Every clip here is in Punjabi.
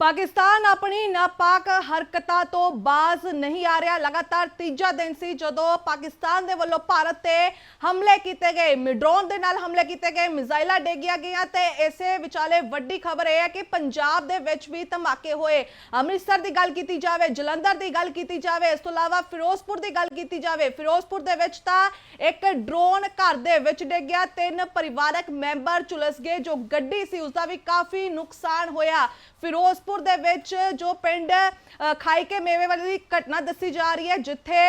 ਪਾਕਿਸਤਾਨ ਆਪਣੀ ਨਾਪਾਕ ਹਰਕਤਾਂ ਤੋਂ ਬਾਜ਼ ਨਹੀਂ ਆ ਰਿਹਾ। ਲਗਾਤਾਰ ਤੀਜਾ ਦਿਨ ਸੀ ਜਦੋਂ ਪਾਕਿਸਤਾਨ ਦੇ ਵੱਲੋਂ ਭਾਰਤ ਤੇ ਹਮਲੇ ਕੀਤੇ ਗਏ। ਮਿਡਰੋਨ ਦੇ ਨਾਲ ਹਮਲੇ ਕੀਤੇ ਗਏ, ਮਿਜ਼ਾਈਲਾਂ ਡੇਗੀਆਂ ਗਈਆਂ ਤੇ ਇਸੇ ਵਿਚਾਲੇ ਵੱਡੀ ਖਬਰ ਇਹ ਹੈ ਕਿ ਪੰਜਾਬ ਦੇ ਵਿੱਚ ਵੀ ਧਮਾਕੇ ਹੋਏ। ਅੰਮ੍ਰਿਤਸਰ ਦੀ ਗੱਲ ਕੀਤੀ ਜਾਵੇ, ਜਲੰਧਰ ਦੀ ਗੱਲ ਕੀਤੀ ਜਾਵੇ, ਇਸ ਤੋਂ ਇਲਾਵਾ ਫਿਰੋਜ਼ਪੁਰ ਦੀ ਗੱਲ ਕੀਤੀ ਜਾਵੇ, ਫਿਰੋਜ਼ਪੁਰ ਦੇ ਵਿੱਚ ਤਾਂ ਇੱਕ ਡਰੋਨ ਘਰ ਦੇ ਵਿੱਚ ਡਿੱਗਿਆ ਤਿੰਨ ਪਰਿਵਾਰਕ ਮੈਂਬਰ ਝੁਲਸ ਗਏ, ਜੋ ਗੱਡੀ ਸੀ ਉਸ ਦਾ ਵੀ ਕਾਫੀ ਨੁਕਸਾਨ ਹੋਇਆ। ਫਿਰੋਜ਼ ਫਿਰੋਜ਼ਪੁਰ ਦੇ ਵਿੱਚ ਜੋ ਪਿੰਡ ਅ, ਖਾਈ ਕੇ ਮੇਵੇ ਵਾਲੀ ਦੀ ਘਟਨਾ ਦੱਸੀ ਜਾ ਰਹੀ ਹੈ ਜਿੱਥੇ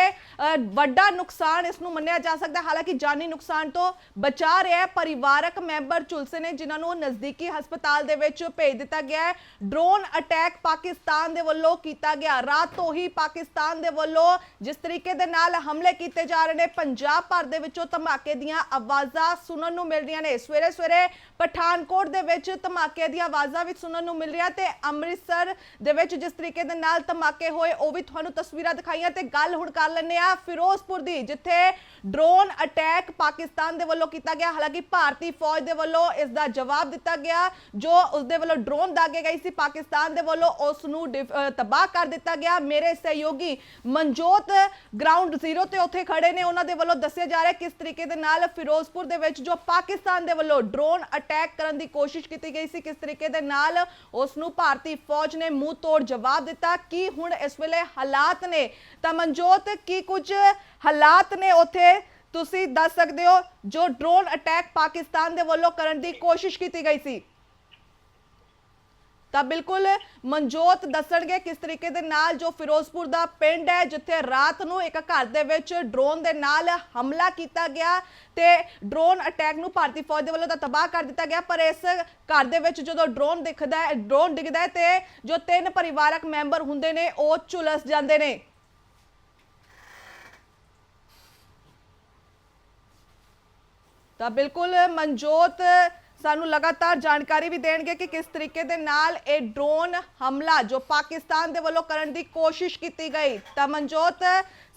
ਵੱਡਾ ਨੁਕਸਾਨ ਇਸ ਨੂੰ ਮੰਨਿਆ ਜਾ ਸਕਦਾ ਹਾਲਾਂਕਿ ਜਾਨੀ ਨੁਕਸਾਨ ਤੋਂ ਬਚਾ ਰਿਹਾ ਹੈ। ਪਰਿਵਾਰਕ ਮੈਂਬਰ ਝੁਲਸੇ ਨੇ ਜਿਨ੍ਹਾਂ ਨੂੰ ਨਜ਼ਦੀਕੀ ਹਸਪਤਾਲ ਦੇ ਵਿੱਚ ਭੇਜ ਦਿੱਤਾ ਗਿਆ ਹੈ। ਡਰੋਨ ਅਟੈਕ ਪਾਕਿਸਤਾਨ ਦੇ ਵੱਲੋਂ ਕੀਤਾ ਗਿਆ। ਰਾਤ ਤੋਂ ਹੀ ਪਾਕਿਸਤਾਨ ਦੇ ਵੱਲੋਂ ਜਿਸ ਤਰੀਕੇ ਦੇ ਨਾਲ ਹਮਲੇ ਕੀਤੇ ਜਾ ਰਹੇ ਨੇ ਪੰਜਾਬ ਭਰ ਦੇ ਵਿੱਚੋਂ ਧਮਾਕੇ ਦੀਆਂ ਆਵਾਜ਼ਾਂ ਸੁਣਨ ਨੂੰ ਮਿਲ ਰਹੀਆਂ ਨੇ। ਸਵੇਰੇ ਸਵੇਰੇ ਪਠਾਨਕੋਟ ਦੇ ਵਿੱਚ ਧਮਾਕੇ ਦੀਆਂ ਆਵਾਜ਼ਾਂ ਵੀ ਸੁਣਨ ਨੂੰ ਮਿਲ ਰਹੀਆਂ ਤੇ ਅੰਮ੍ਰਿਤਸਰ ਦੇ ਵਿੱਚ ਜਿਸ ਤਰੀਕੇ ਦੇ ਨਾਲ ਧਮਾਕੇ ਹੋਏ, ਉਹ ਵੀ ਤੁਹਾਨੂੰ ਤਸਵੀਰਾਂ ਦਿਖਾਈਆਂ ਤੇ ਗੱਲ ਹੁਣ ਕਰ ਲੈਂਦੇ ਆ ਫਿਰੋਜ਼ਪੁਰ ਦੀ, ਜਿੱਥੇ ਡਰੋਨ ਅਟੈਕ ਪਾਕਿਸਤਾਨ ਦੇ ਵੱਲੋਂ ਕੀਤਾ ਗਿਆ। ਹਾਲਾਂਕਿ ਭਾਰਤੀ ਫੌਜ ਦੇ ਵੱਲੋਂ ਇਸ ਦਾ ਜਵਾਬ ਦਿੱਤਾ ਗਿਆ, ਜੋ ਉਸ ਦੇ ਵੱਲੋਂ ਡਰੋਨ ਦਾਗੇ ਗਈ ਸੀ। ਪਾਕਿਸਤਾਨ ਦੇ ਵੱਲੋਂ ਉਸ ਨੂੰ ਡਿਫ- ਤਬਾਹ ਕਰ ਦਿੱਤਾ ਗਿਆ। ਮੇਰੇ ਸਹਿਯੋਗੀ ਮਨਜੋਤ ਗਰਾਊਂਡ ਜ਼ੀਰੋ ਤੇ ਉੱਥੇ ਖੜੇ ਨੇ। ਉਹਨਾਂ ਦੇ ਵੱਲੋਂ ਦੱਸਿਆ ਜਾ ਰਿਹਾ ਕਿਸ ਤਰੀਕੇ ਦੇ ਨਾਲ ਫਿਰੋਜ਼ਪੁਰ ਦੇ ਵਿੱਚ ਜੋ ਪਾਕਿਸਤਾਨ ਦੇ ਵੱਲੋਂ ਡਰੋਨ ਅਟੈਕ ਕਰਨ ਦੀ ਕੋਸ਼ਿਸ਼ ਕੀਤੀ ਗਈ ਸੀ, ਕਿਸ ਤਰੀਕੇ ਦੇ ਨਾਲ ਉਸ ਨੂੰ ਭਾਰਤੀ ਫੌਜ ਨੇ ਮੂੰਹ ਤੋੜ ਜਵਾਬ ਦਿੱਤਾ। ਕੀ ਹੁਣ ਇਸ ਵੇਲੇ ਹਾਲਾਤ ਨੇ? ਤਾਂ ਮਨਜੋਤ, ਕੀ ਕੁਝ ਹਾਲਾਤ ਨੇ ਉੱਥੇ? ਤੁਸੀਂ ਦੱਸ ਸਕਦੇ ਹੋ, ਜੋ ਡਰੋਨ ਅਟੈਕ ਪਾਕਿਸਤਾਨ ਦੇ ਵੱਲੋਂ ਕਰਨ ਦੀ ਕੋਸ਼ਿਸ਼ ਕੀਤੀ ਗਈ ਸੀ। ਤਾਂ ਬਿਲਕੁਲ ਮਨਜੋਤ ਦੱਸਣਗੇ ਕਿਸ ਤਰੀਕੇ ਦੇ ਨਾਲ ਜੋ ਫਿਰੋਜ਼ਪੁਰ ਦਾ ਪਿੰਡ ਹੈ, ਜਿੱਥੇ ਰਾਤ ਨੂੰ ਇੱਕ ਘਰ ਦੇ ਵਿੱਚ ਡਰੋਨ ਦੇ ਨਾਲ ਹਮਲਾ ਕੀਤਾ ਗਿਆ ਤੇ ਡਰੋਨ ਅਟੈਕ ਨੂੰ ਭਾਰਤੀ ਫੌਜ ਦੇ ਵੱਲੋਂ ਤਾਂ ਤਬਾਹ ਕਰ ਦਿੱਤਾ ਗਿਆ, ਪਰ ਇਸ ਘਰ ਦੇ ਵਿੱਚ ਜਦੋਂ ਡਰੋਨ ਦਿਖਦਾ ਹੈ, ਡਰੋਨ ਡਿੱਗਦਾ ਹੈ ਤੇ ਜੋ ਤਿੰਨ ਪਰਿਵਾਰਕ ਮੈਂਬਰ ਹੁੰਦੇ ਨੇ, ਉਹ ਝੁਲਸ ਜਾਂਦੇ ਨੇ। ਤਾਂ ਬਿਲਕੁਲ ਮਨਜੋਤ ਸਾਨੂੰ ਲਗਾਤਾਰ ਜਾਣਕਾਰੀ ਵੀ ਦੇਣਗੇ ਕਿ ਕਿਸ ਤਰੀਕੇ ਦੇ ਨਾਲ ਇਹ ਡਰੋਨ ਹਮਲਾ ਜੋ ਪਾਕਿਸਤਾਨ ਦੇ ਵੱਲੋਂ ਕਰਨ ਦੀ ਕੋਸ਼ਿਸ਼ ਕੀਤੀ ਗਈ। ਤਾਂ ਮਨਜੋਤ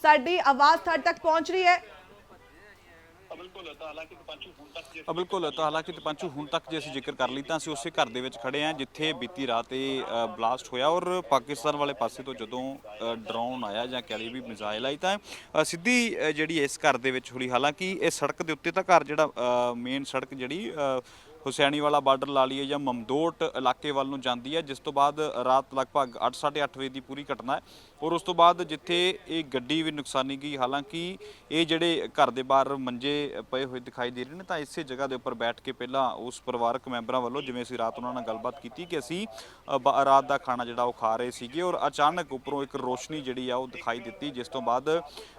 ਸਾਡੀ ਆਵਾਜ਼ ਤੁਹਾਡੇ ਤੱਕ ਪਹੁੰਚ ਰਹੀ ਹੈ? ਬਿਲਕੁਲ ਤਾਂ ਹਾਲਾਂਕਿ ਪੰਚੂ ਹੁਣ ਤੱਕ ਜੇ ਅ, ਬਿਲਕੁਲ ਤਾਂ ਹਾਲਾਂਕਿ ਤਪੰਚੂ ਹੁਣ ਤੱਕ ਜੇ ਅਸੀਂ ਜ਼ਿਕਰ ਕਰ ਲਈ ਤਾਂ ਅਸੀਂ ਉਸੇ ਘਰ ਦੇ ਵਿੱਚ ਖੜੇ ਹਾਂ ਜਿੱਥੇ ਬੀਤੀ ਰਾਤ ਇਹ ਬਲਾਸਟ ਹੋਇਆ ਔਰ ਪਾਕਿਸਤਾਨ ਵਾਲੇ ਪਾਸੇ ਤੋਂ ਜਦੋਂ ਡਰੋਨ ਆਇਆ ਜਾਂ ਕਹਿ ਲਈ ਵੀ ਮਿਜ਼ਾਈਲ ਆਈ ਤਾਂ ਸਿੱਧੀ ਜਿਹੜੀ ਇਸ ਘਰ ਦੇ ਵਿੱਚ ਹੋਈ। ਹਾਲਾਂਕਿ ਇਹ ਸੜਕ ਦੇ ਉੱਤੇ ਤਾਂ ਘਰ ਜਿਹੜਾ ਮੇਨ ਸੜਕ ਜਿਹੜੀ ਅ, ਹੁਸੈਨੀ ਬਾਰਡਰ ਲਾ ਲਈਏ ਜਾਂ ਮਮਦੋਟ ਇਲਾਕੇ ਵੱਲ ਨੂੰ ਜਾਂਦੀ ਹੈ ਜਿਸ ਤੋਂ ਬਾਅਦ ਰਾਤ ਲਗਭਗ 8:30 ਵਜੇ ਦੀ ਪੂਰੀ ਘਟਨਾ ਹੈ ਔਰ ਉਸ ਤੋਂ ਬਾਅਦ ਜਿੱਥੇ ਇਹ ਗੱਡੀ ਵੀ ਨੁਕਸਾਨੀ ਗਈ ਹਾਲਾਂਕਿ ਇਹ ਜਿਹੜੇ ਘਰ ਦੇ ਬਾਹਰ ਮੰਜੇ ਪਏ ਹੋਏ ਦਿਖਾਈ ਦੇ ਰਹੇ ਨੇ ਤਾਂ ਇਸੇ ਜਗ੍ਹਾ ਦੇ ਉੱਪਰ ਬੈਠ ਕੇ ਪਹਿਲਾਂ ਉਸ ਪਰਿਵਾਰਕ ਮੈਂਬਰਾਂ ਵੱਲੋਂ ਜਿਵੇਂ ਅਸੀਂ ਰਾਤ ਉਹਨਾਂ ਨਾਲ ਗੱਲਬਾਤ ਕੀਤੀ ਕਿ ਅਸੀਂ ਬ- ਰਾਤ ਦਾ ਖਾਣਾ ਜਿਹੜਾ ਉਹ ਖਾ ਰਹੇ ਸੀਗੇ ਔਰ ਅਚਾਨਕ ਉੱਪਰੋਂ ਇੱਕ ਰੋਸ਼ਨੀ ਜਿਹੜੀ ਆ ਉਹ ਦਿਖਾਈ ਦਿੱਤੀ ਜਿਸ ਤੋਂ ਬਾਅਦ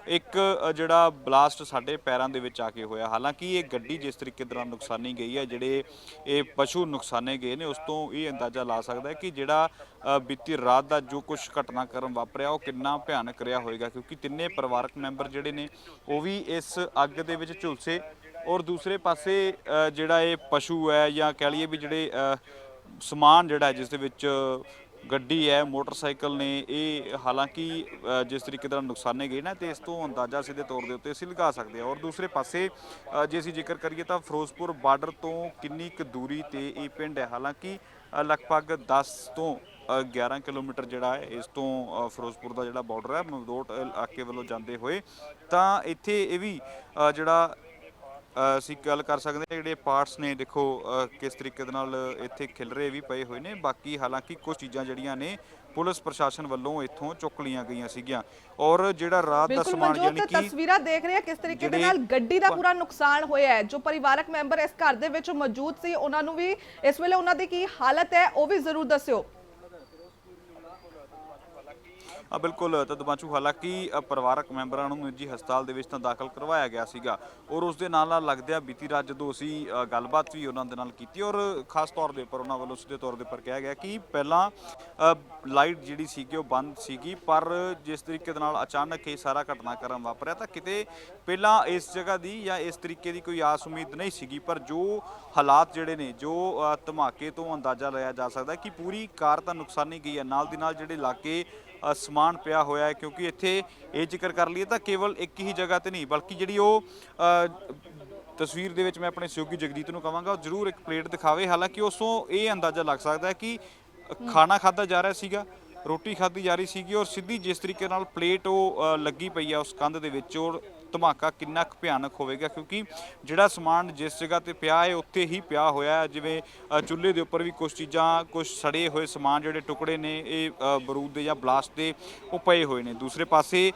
ਇੱਕ ਜਿਹੜਾ ਬਲਾਸਟ ਸਾਡੇ ਪੈਰਾਂ ਦੇ ਵਿੱਚ ਆ ਕੇ ਹੋਇਆ। ਹਾਲਾਂਕਿ ਇਹ ਗੱਡੀ ਜਿਸ ਤਰੀਕੇ ਦੇ ਨਾਲ ਨੁਕਸਾਨੀ ਗਈ ਹੈ ਜਿਹੜੇ ਇਹ ਪਸ਼ੂ ਨੁਕਸਾਨੇ ਗਏ ਨੇ ਉਸ ਤੋਂ ਇਹ ਅੰਦਾਜ਼ਾ ਲਾ ਸਕਦਾ ਹੈ ਕਿ ਜਿਹੜਾ ਬੀਤੀ ਰਾਤ ਦਾ ਜੋ ਕੁਝ ਘਟਨਾਕ੍ਰਮ ਵਾਪਰਿਆ ਉਹ ਕਿੰਨਾ ਭਿਆਨਕ ਰਿਹਾ ਹੋਵੇਗਾ ਕਿਉਂਕਿ ਤਿੰਨੇ ਪਰਿਵਾਰਕ ਮੈਂਬਰ ਜਿਹੜੇ ਨੇ ਉਹ ਵੀ ਇਸ ਅੱਗ ਦੇ ਵਿੱਚ ਝੁਲਸੇ। ਔਰ ਦੂਸਰੇ ਪਾਸੇ ਅ, ਜਿਹੜਾ ਇਹ ਪਸ਼ੂ ਹੈ ਜਾਂ ਕਹਿ ਲਈਏ ਵੀ ਜਿਹੜੇ ਅ, ਸਮਾਨ ਜਿਹੜਾ ਹੈ ਜਿਸ ਦੇ ਵਿੱਚ ਗੱਡੀ ਹੈ ਮੋਟਰਸਾਈਕਲ ਨੇ ਇਹ ਹਾਲਾਂਕਿ ਜਿਸ ਤਰੀਕੇ ਦਾ ਨੁਕਸਾਨੇ ਗਏ ਨਾ ਤੇ ਇਸ ਤੋਂ ਅੰਦਾਜ਼ਾ ਸਿੱਧੇ ਤੌਰ ਦੇ ਉੱਤੇ ਅਸੀਂ ਲਗਾ ਸਕਦੇ ਹਾਂ। ਔਰ ਦੂਸਰੇ ਪਾਸੇ ਜੇ ਅਸੀਂ ਜ਼ਿਕਰ ਕਰੀਏ ਤਾਂ ਫਿਰੋਜ਼ਪੁਰ ਬਾਰਡਰ ਤੋਂ ਕਿੰਨੀ ਕੁ ਦੂਰੀ ਤੇ ਇਹ ਪਿੰਡ ਹੈ? ਹਾਲਾਂਕਿ ਲਗਭਗ 10 ਤੋਂ ਅ, 11 ਕਿਲੋਮੀਟਰ ਜਿਹੜਾ ਹੈ ਇਸ ਤੋਂ ਫਿਰੋਜ਼ਪੁਰ ਦਾ ਜਿਹੜਾ ਬਾਰਡਰ ਹੈ ਮਮਦੋਟ ਇਲਾਕੇ ਵੱਲੋਂ ਜਾਂਦੇ ਹੋਏ। ਤਾਂ ਇੱਥੇ ਇਹ ਵੀ ਜਿਹੜਾ ਅਸੀਂ ਗੱਲ ਕਰ ਸਕਦੇ ਹਾਂ ਜਿਹੜੇ ਪਾਰਟਸ ਨੇ ਦੇਖੋ ਕਿਸ ਤਰੀਕੇ ਦੇ ਨਾਲ ਇੱਥੇ ਖਿਲਰੇ ਵੀ ਪਏ ਹੋਏ ਨੇ। ਬਾਕੀ ਹਾਲਾਂਕਿ ਕੁਝ ਚੀਜ਼ਾਂ ਜਿਹੜੀਆਂ ਨੇ ਪੁਲਿਸ ਪ੍ਰਸ਼ਾਸਨ ਵੱਲੋਂ ਇੱਥੋਂ ਚੁੱਕ ਲਈਆਂ ਗਈਆਂ ਸੀਗੀਆਂ। ਔਰ ਜਿਹੜਾ ਰਾਤ ਦਾ ਸਮਾਨ ਯਾਨੀ ਕਿ ਤਸਵੀਰਾਂ ਦੇਖ ਰਹੇ ਆ ਕਿਸ ਤਰੀਕੇ ਦੇ ਨਾਲ ਗੱਡੀ ਦਾ ਪੂਰਾ ਨੁਕਸਾਨ ਹੋਇਆ ਹੈ। ਜੋ ਪਰਿਵਾਰਕ ਮੈਂਬਰ ਇਸ ਘਰ ਦੇ ਵਿੱਚ ਮੌਜੂਦ ਸੀ ਉਹਨਾਂ ਨੂੰ ਵੀ ਇਸ ਵੇਲੇ ਉਹਨਾਂ ਦੀ ਕੀ ਹਾਲਤ ਹੈ ਉਹ ਵੀ ਜ਼ਰੂਰ ਦੱਸਿਓ। ਬਿਲਕੁਲ ਤਦਬਾਚੂ ਹਾਲਾਂਕਿ ਪਰਿਵਾਰਕ ਮੈਂਬਰਾਂ ਨੂੰ ਨਿੱਜੀ ਹਸਪਤਾਲ ਦੇ ਵਿੱਚ ਤਾਂ ਦਾਖਲ ਕਰਵਾਇਆ ਗਿਆ ਸੀਗਾ। ਔਰ ਉਸ ਦੇ ਨਾਲ ਨਾਲ ਲੱਗਦਿਆਂ ਬੀਤੀ ਰਾਤ ਜਦੋਂ ਅਸੀਂ ਗੱਲਬਾਤ ਵੀ ਉਹਨਾਂ ਦੇ ਨਾਲ ਕੀਤੀ ਔਰ ਖਾਸ ਤੌਰ ਦੇ ਉੱਪਰ ਉਹਨਾਂ ਵੱਲੋਂ ਸਿੱਧੇ ਤੌਰ ਦੇ ਉੱਪਰ ਕਿਹਾ ਗਿਆ ਕਿ ਪਹਿਲਾਂ ਲਾਈਟ ਜਿਹੜੀ ਸੀਗੀ ਉਹ ਬੰਦ ਸੀਗੀ, ਪਰ ਜਿਸ ਤਰੀਕੇ ਦੇ ਨਾਲ ਅਚਾਨਕ ਇਹ ਸਾਰਾ ਘਟਨਾਕ੍ਰਮ ਵਾਪਰਿਆ ਤਾਂ ਕਿਤੇ ਪਹਿਲਾਂ ਇਸ ਜਗ੍ਹਾ ਦੀ ਜਾਂ ਇਸ ਤਰੀਕੇ ਦੀ ਕੋਈ ਆਸ ਉਮੀਦ ਨਹੀਂ ਸੀਗੀ, ਪਰ ਜੋ ਹਾਲਾਤ ਜਿਹੜੇ ਨੇ, ਜੋ ਧਮਾਕੇ ਤੋਂ ਅੰਦਾਜ਼ਾ ਲਾਇਆ ਜਾ ਸਕਦਾ ਕਿ ਪੂਰੀ ਕਾਰ ਤਾਂ ਨੁਕਸਾਨੀ ਗਈ ਹੈ, ਨਾਲ ਦੀ ਨਾਲ ਜਿਹੜੇ ਇਲਾਕੇ ਅ, ਸਮਾਨ ਪਿਆ ਹੋਇਆ ਹੈ ਕਿਉਂਕਿ ਇੱਥੇ ਇਹ ਜ਼ਿਕਰ ਕਰ ਲਈਏ ਤਾਂ ਕੇਵਲ ਇੱਕ ਹੀ ਜਗ੍ਹਾ ਤੇ ਨਹੀਂ ਬਲਕਿ ਜਿਹੜੀ ਉਹ ਅ, ਤਸਵੀਰ ਦੇ ਵਿੱਚ ਮੈਂ ਆਪਣੇ ਸਹਿਯੋਗੀ ਜਗਦੀਤ ਨੂੰ ਕਹਾਂਗਾ ਉਹ ਜ਼ਰੂਰ ਇੱਕ ਪਲੇਟ ਦਿਖਾਵੇ। ਹਾਲਾਂਕਿ ਉਸ ਤੋਂ ਇਹ ਅੰਦਾਜ਼ਾ ਲੱਗ ਸਕਦਾ ਹੈ ਕਿ ਖਾਣਾ ਖਾਦਾ ਜਾ ਰਿਹਾ ਸੀਗਾ ਰੋਟੀ ਖਾਧੀ ਜਾ ਰਹੀ ਸੀਗੀ ਔਰ ਸਿੱਧੀ ਜਿਸ ਤਰੀਕੇ ਨਾਲ ਪਲੇਟ ਉਹ ਅ, ਲੱਗੀ ਪਈ ਆ ਉਸ ਕੰਧ ਦੇ ਵਿੱਚ ਔਰ ਧਮਾਕਾ ਕਿੰਨਾ ਕੁ ਭਿਆਨਕ ਹੋਵੇਗਾ? ਕਿਉਂਕਿ ਜਿਹੜਾ ਸਮਾਨ ਜਿਸ ਜਗ੍ਹਾ ਤੇ ਪਿਆ ਹੈ, ਉੱਥੇ ਹੀ ਪਿਆ ਹੋਇਆ ਹੈ। ਜਿਵੇਂ ਚੁੱਲ੍ਹੇ ਦੇ ਉੱਪਰ ਵੀ ਕੁਝ ਚੀਜ਼ਾਂ ਕੁਝ ਸੜੇ ਹੋਏ ਸਮਾਨ ਜਿਹੜੇ ਟੁਕੜੇ ਨੇ, ਇਹ ਬਰੂਦ ਦੇ ਜਾਂ ਬਲਾਸਟ ਦੇ ਉਹ ਪਏ ਹੋਏ ਨੇ। ਦੂਸਰੇ ਪਾਸੇ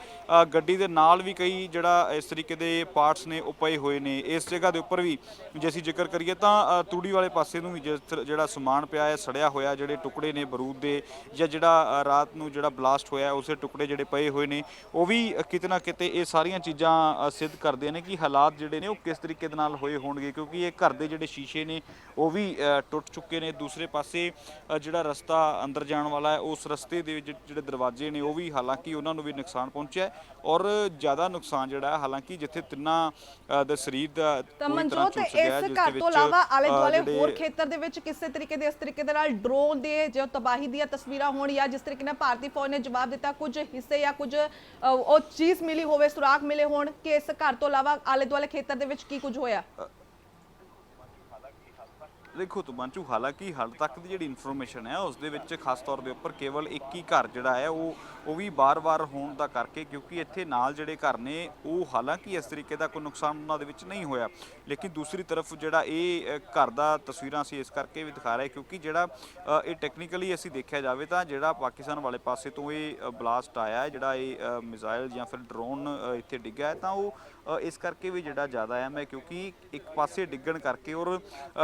ਗੱਡੀ ਦੇ ਨਾਲ ਵੀ ਕਈ ਜਿਹੜਾ ਇਸ ਤਰੀਕੇ ਦੇ ਪਾਰਟਸ ਨੇ, ਉਹ ਪਏ ਹੋਏ ਨੇ। ਇਸ ਜਗ੍ਹਾ ਦੇ ਉੱਪਰ ਵੀ ਜੇ ਅਸੀਂ ਜ਼ਿਕਰ ਕਰੀਏ ਤਾਂ ਤੂੜੀ ਵਾਲੇ ਪਾਸੇ ਨੂੰ ਵੀ ਜਿਸ ਤਰ੍ਹਾਂ ਜਿਹੜਾ ਸਮਾਨ ਪਿਆ ਹੈ, ਸੜਿਆ ਹੋਇਆ ਜਿਹੜੇ ਟੁਕੜੇ ਨੇ ਬਰੂਦ ਦੇ ਜਾਂ ਜਿਹੜਾ ਰਾਤ ਨੂੰ ਜਿਹੜਾ ਬਲਾਸਟ ਹੋਇਆ, ਉਸੇ ਟੁਕੜੇ ਜਿਹੜੇ ਪਏ ਹੋਏ ਨੇ, ਉਹ ਵੀ ਕਿਤੇ ਨਾ ਕਿਤੇ ਇਹ ਸਾਰੀਆਂ ਚੀਜ਼ਾਂ ਅ, ਸਿੱਧ ਕਰਦੇ ਨੇ ਕਿ ਹਾਲਾਤ ਜਿਹੜੇ ਨੇ ਉਹ ਕਿਸ ਤਰੀਕੇ ਦੇ ਨਾਲ ਹੋਏ ਹੋਣਗੇ ਕਿਉਂਕਿ ਇਹ ਘਰ ਦੇ ਜਿਹੜੇ ਸ਼ੀਸ਼ੇ ਨੇ ਉਹ ਵੀ ਅ, ਟੁੱਟ ਚੁੱਕੇ ਨੇ। ਦੂਸਰੇ ਪਾਸੇ ਅ, ਜਿਹੜਾ ਰਸਤਾ ਅੰਦਰ ਜਾਣ ਵਾਲਾ ਹੈ ਉਸ ਰਸਤੇ ਦੇ ਵਿੱਚ ਜਿਹੜੇ ਦਰਵਾਜ਼ੇ ਨੇ ਉਹ ਵੀ ਹਾਲਾਂਕਿ ਉਹਨਾਂ ਨੂੰ ਵੀ ਨੁਕਸਾਨ ਪਹੁੰਚਿਆ ਔਰ ਜ਼ਿਆਦਾ ਨੁਕਸਾਨ ਜਿਹੜਾ ਹੈ ਹਾਲਾਂਕਿ ਜਿੱਥੇ ਤਿੰਨਾਂ ਦੇ ਸਰੀਰ ਦਾ ਤਾਂ ਮਨਜੋਤ ਇਸ ਘਰ ਤੋਂ ਇਲਾਵਾ ਆਲੇ ਦੁਆਲੇ ਹੋਰ ਖੇਤਰ ਦੇ ਵਿੱਚ ਕਿਸੇ ਤਰੀਕੇ ਦੇ ਇਸ ਤਰੀਕੇ ਦੇ ਨਾਲ ਡਰੋਨ ਦੇ ਜੋ ਤਬਾਹੀ ਦੀਆਂ ਤਸਵੀਰਾਂ ਹੋਣ ਜਾਂ ਜਿਸ ਤਰੀਕੇ ਨਾਲ ਭਾਰਤੀ ਫੌਜ ਨੇ ਜਵਾਬ ਦਿੱਤਾ ਕੁਝ ਹਿੱਸੇ ਜਾਂ ਕੁਝ ਉਹ ਚੀਜ਼ ਮਿਲੀ ਹੋਵੇ ਸੁਰਾਗ ਮਿਲੇ ਹੋਣ ਕਿ ਇਸ ਘਰ ਤੋਂ ਇਲਾਵਾ ਆਲੇ ਦੁਆਲੇ ਖੇਤਰ ਦੇ ਵਿੱਚ ਕੀ ਕੁਝ ਹੋਇਆ? ਦੇਖੋ ਤੁਮਾਂਚੂ ਹਾਲਾਂਕਿ ਹਾਲ ਤੱਕ ਦੀ ਜਿਹੜੀ ਇਨਫੋਰਮੇਸ਼ਨ ਹੈ, ਉਸ ਦੇ ਵਿੱਚ ਖਾਸ ਤੌਰ ਦੇ ਉੱਪਰ ਕੇਵਲ ਇੱਕ ਹੀ ਘਰ ਜਿਹੜਾ ਹੈ, ਉਹ ਉਹ ਵੀ ਬਾਰ-ਬਾਰ ਹੋਣ ਦਾ ਕਰਕੇ ਕਿਉਂਕਿ ਇੱਥੇ ਨਾਲ ਜਿਹੜੇ ਘਰ ਨੇ, ਉਹ ਹਾਲਾਂਕਿ ਇਸ ਤਰੀਕੇ ਦਾ ਕੋਈ ਨੁਕਸਾਨ ਉਹਨਾਂ ਦੇ ਵਿੱਚ ਨਹੀਂ ਹੋਇਆ। ਲੇਕਿਨ ਦੂਸਰੀ ਤਰਫ ਜਿਹੜਾ ਇਹ ਘਰ ਦਾ ਤਸਵੀਰਾਂ ਅਸੀਂ ਇਸ ਕਰਕੇ ਵੀ ਦਿਖਾ ਰਹੇ ਕਿਉਂਕਿ ਜਿਹੜਾ ਇਹ ਟੈਕਨੀਕਲੀ ਅਸੀਂ ਦੇਖਿਆ ਜਾਵੇ ਤਾਂ ਜਿਹੜਾ ਪਾਕਿਸਤਾਨ ਵਾਲੇ ਪਾਸੇ ਤੋਂ ਇਹ ਬਲਾਸਟ ਆਇਆ ਹੈ, ਜਿਹੜਾ ਇਹ ਮਿਜ਼ਾਈਲ ਜਾਂ ਫਿਰ ਡਰੋਨ ਇੱਥੇ ਡਿੱਗਾ ਹੈ, ਤਾਂ ਉਹ ਇਸ ਕਰਕੇ ਵੀ ਜਿਹੜਾ ਜ਼ਿਆਦਾ ਅਹਿਮ ਮੈਂ ਕਿਉਂਕਿ ਇੱਕ ਪਾਸੇ ਡਿੱਗਣ ਕਰਕੇ ਔਰ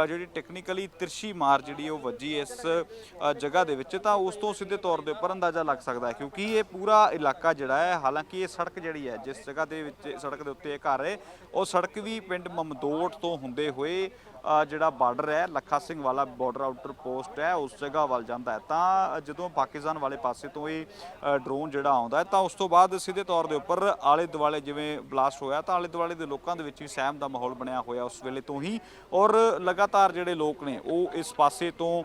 ਜਿਹੜੀ ਟੈਕਨੀਕ ਟੈਕਨੀਕਲੀ ਤਿਰਛੀ ਮਾਰ ਜਿਹੜੀ ਉਹ ਵੱਜੀ ਇਸ ਅ, ਜਗ੍ਹਾ ਦੇ ਵਿੱਚ ਤਾਂ ਉਸ ਤੋਂ ਸਿੱਧੇ ਤੌਰ ਦੇ ਉੱਪਰ ਅੰਦਾਜ਼ਾ ਲੱਗ ਸਕਦਾ ਹੈ ਕਿਉਂਕਿ ਇਹ ਪੂਰਾ ਇਲਾਕਾ ਜਿਹੜਾ ਹੈ ਹਾਲਾਂਕਿ ਇਹ ਸੜਕ ਜਿਹੜੀ ਹੈ ਜਿਸ ਜਗ੍ਹਾ ਦੇ ਵਿੱਚ ਸੜਕ ਦੇ ਉੱਤੇ ਇਹ ਘਰ ਹੈ ਉਹ ਸੜਕ ਵੀ ਪਿੰਡ ਮਮਦੋਟ ਤੋਂ ਹੁੰਦੇ ਹੋਏ ਜਿਹੜਾ ਬਾਰਡਰ ਹੈ, ਲੱਖਾ ਸਿੰਘ ਵਾਲਾ ਬਾਰਡਰ ਆਊਟਰ ਪੋਸਟ ਹੈ, ਉਸ ਜਗ੍ਹਾ ਵੱਲ ਜਾਂਦਾ ਹੈ। ਤਾਂ ਜਦੋਂ ਪਾਕਿਸਤਾਨ ਵਾਲੇ ਪਾਸੇ ਤੋਂ ਇਹ ਡਰੋਨ ਜਿਹੜਾ ਆਉਂਦਾ ਹੈ, ਤਾਂ ਉਸ ਤੋਂ ਬਾਅਦ ਸਿੱਧੇ ਤੌਰ ਦੇ ਉੱਪਰ ਆਲੇ ਦੁਆਲੇ ਜਿਵੇਂ ਬਲਾਸਟ ਹੋਇਆ, ਤਾਂ ਆਲੇ ਦੁਆਲੇ ਦੇ ਲੋਕਾਂ ਦੇ ਵਿੱਚ ਵੀ ਸਹਿਮ ਦਾ ਮਾਹੌਲ ਬਣਿਆ ਹੋਇਆ ਉਸ ਵੇਲੇ ਤੋਂ ਹੀ। ਔਰ ਲਗਾਤਾਰ ਜਿਹੜੇ ਲੋਕ ਨੇ, ਉਹ ਇਸ ਪਾਸੇ ਤੋਂ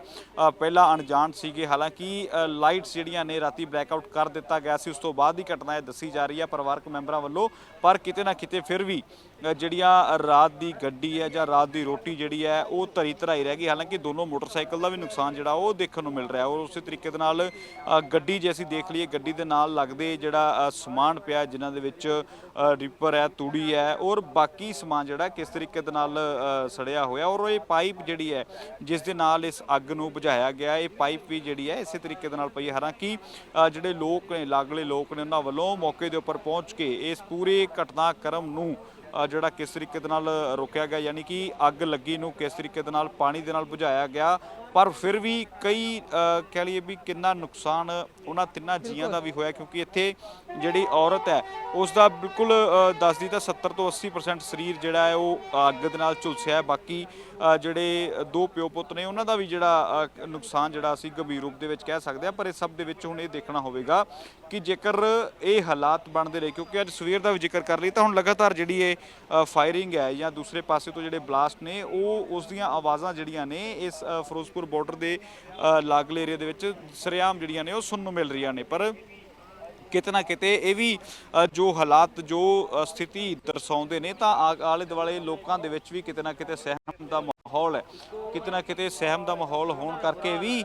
ਪਹਿਲਾਂ ਅਣਜਾਣ ਸੀਗੇ। ਹਾਲਾਂਕਿ ਲਾਈਟਸ ਜਿਹੜੀਆਂ ਨੇ, ਰਾਤੀ ਬਲੈਕਆਊਟ ਕਰ ਦਿੱਤਾ ਗਿਆ ਸੀ। ਉਸ ਤੋਂ ਬਾਅਦ ਦੀ ਘਟਨਾ ਇਹ ਦੱਸੀ ਜਾ ਰਹੀ ਹੈ ਪਰਿਵਾਰਕ ਮੈਂਬਰਾਂ ਵੱਲੋਂ। ਪਰ ਕਿਤੇ ਨਾ ਕਿਤੇ ਫਿਰ ਵੀ ਜਿਹੜੀਆਂ ਰਾਤ ਦੀ ਗੱਡੀ ਹੈ ਜਾਂ ਰਾਤ ਦੀ ਰੋਟੀ ਜਿਹੜੀ ਹੈ ਉਹ ਧਰੀ ਧਰਾਈ ਰਹਿ ਗਈ। ਹਾਲਾਂਕਿ ਦੋਨੋਂ ਮੋਟਰਸਾਈਕਲ ਦਾ ਵੀ ਨੁਕਸਾਨ ਜਿਹੜਾ ਉਹ ਦੇਖਣ ਨੂੰ ਮਿਲ ਰਿਹਾ ਔਰ ਉਸੇ ਤਰੀਕੇ ਦੇ ਨਾਲ ਗੱਡੀ ਜੇ ਅਸੀਂ ਦੇਖ ਲਈਏ ਗੱਡੀ ਦੇ ਨਾਲ ਲੱਗਦੇ ਜਿਹੜਾ ਸਮਾਨ ਪਿਆ ਜਿਨ੍ਹਾਂ ਦੇ ਵਿੱਚ ਅ, ਹੈ ਤੂੜੀ ਹੈ ਔਰ ਬਾਕੀ ਸਮਾਨ ਜਿਹੜਾ ਕਿਸ ਤਰੀਕੇ ਦੇ ਨਾਲ ਸੜਿਆ ਹੋਇਆ। ਔਰ ਇਹ ਪਾਈਪ ਜਿਹੜੀ ਹੈ ਜਿਸ ਦੇ ਨਾਲ ਇਸ ਅੱਗ ਨੂੰ ਬੁਝਾਇਆ ਗਿਆ। ਇਹ ਪਾਈਪ ਵੀ ਜਿਹੜੀ ਹੈ ਇਸੇ ਤਰੀਕੇ ਦੇ ਨਾਲ ਪਈ ਹੈ। ਹਾਲਾਂਕਿ ਜਿਹੜੇ ਲੋਕ ਨੇ ਲਾਗਲੇ ਲੋਕ ਨੇ ਉਹਨਾਂ ਵੱਲੋਂ ਮੌਕੇ ਦੇ ਉੱਪਰ ਪਹੁੰਚ ਕੇ ਇਸ ਪੂਰੇ ਘਟਨਾਕ੍ਰਮ ਨੂੰ ਜਿਹੜਾ ਕਿਸ ਤਰੀਕੇ ਦੇ ਨਾਲ ਰੋਕਿਆ ਗਿਆ, ਯਾਨੀ ਕਿ ਅੱਗ ਲੱਗੀ ਨੂੰ ਕਿਸ ਤਰੀਕੇ ਦੇ ਨਾਲ, ਪਾਣੀ ਦੇ ਨਾਲ ਬੁਝਾਇਆ ਗਿਆ, ਪਰ ਫਿਰ ਵੀ ਕਈ ਕਹਿ ਲਈਏ ਵੀ ਕਿੰਨਾ ਨੁਕਸਾਨ ਉਹਨਾਂ ਤਿੰਨਾਂ ਜੀਆਂ ਦਾ ਵੀ ਹੋਇਆ ਕਿਉਂਕਿ ਇੱਥੇ ਜਿਹੜੀ ਔਰਤ ਹੈ ਉਸ ਦਾ ਬਿਲਕੁਲ ਦੱਸਦੀ ਤਾਂ 70 ਤੋਂ 80% ਸਰੀਰ ਜਿਹੜਾ ਹੈ ਉਹ ਅੱਗ ਦੇ ਨਾਲ ਝੁਲਸਿਆ ਹੈ। ਬਾਕੀ ਜਿਹੜੇ ਦੋ ਪਿਓ ਪੁੱਤ ਨੇ ਉਹਨਾਂ ਦਾ ਵੀ ਜਿਹੜਾ ਨੁਕਸਾਨ ਜਿਹੜਾ ਅਸੀਂ ਗੰਭੀਰ ਰੂਪ ਦੇ ਵਿੱਚ ਕਹਿ ਸਕਦੇ ਹਾਂ ਪਰ ਇਸ ਸਭ ਦੇ ਵਿੱਚ ਹੁਣ ਇਹ ਦੇਖਣਾ ਹੋਵੇਗਾ ਕਿ ਜੇਕਰ ਇਹ ਹਾਲਾਤ ਬਣਦੇ ਰਹੇ ਕਿਉਂਕਿ ਅੱਜ ਸਵੇਰ ਦਾ ਵੀ ਜ਼ਿਕਰ ਕਰ ਲਈ ਤਾਂ ਹੁਣ ਲਗਾਤਾਰ ਜਿਹੜੀ ਇਹ ਫਾਇਰਿੰਗ ਹੈ ਜਾਂ ਦੂਸਰੇ ਪਾਸੇ ਤੋਂ ਜਿਹੜੇ ਬਲਾਸਟ ਨੇ ਉਹ ਉਸ ਦੀਆਂ ਆਵਾਜ਼ਾਂ ਜਿਹੜੀਆਂ ਨੇ ਇਸ ਫਿਰੋਜ਼ਪੁਰ ਬਾਰਡਰ ਦੇ ਲਾਗਲੇ ਏਰੀਆ ਦੇ ਵਿੱਚ ਸਰਿਆਮ ਜਿਹੜੀਆਂ ਨੇ ਉਹ ਸੁਣਨ ਨੂੰ ਮਿਲ ਰਹੀਆਂ ਨੇ ਪਰ ਕਿਤੇ ਨਾ ਕਿਤੇ ਇਹ ਵੀ ਅ, ਜੋ ਹਾਲਾਤ ਜੋ ਸਥਿਤੀ ਦਰਸਾਉਂਦੇ ਨੇ ਤਾਂ ਆਲੇ ਦੁਆਲੇ ਲੋਕਾਂ ਦੇ ਵਿੱਚ ਵੀ ਕਿਤੇ ਨਾ ਕਿਤੇ ਸਹਿਮ ਦਾ ਮਾਹੌਲ ਹੈ। ਕਿਤੇ ਨਾ ਕਿਤੇ ਸਹਿਮ ਦਾ ਮਾਹੌਲ ਹੋਣ ਕਰਕੇ ਵੀ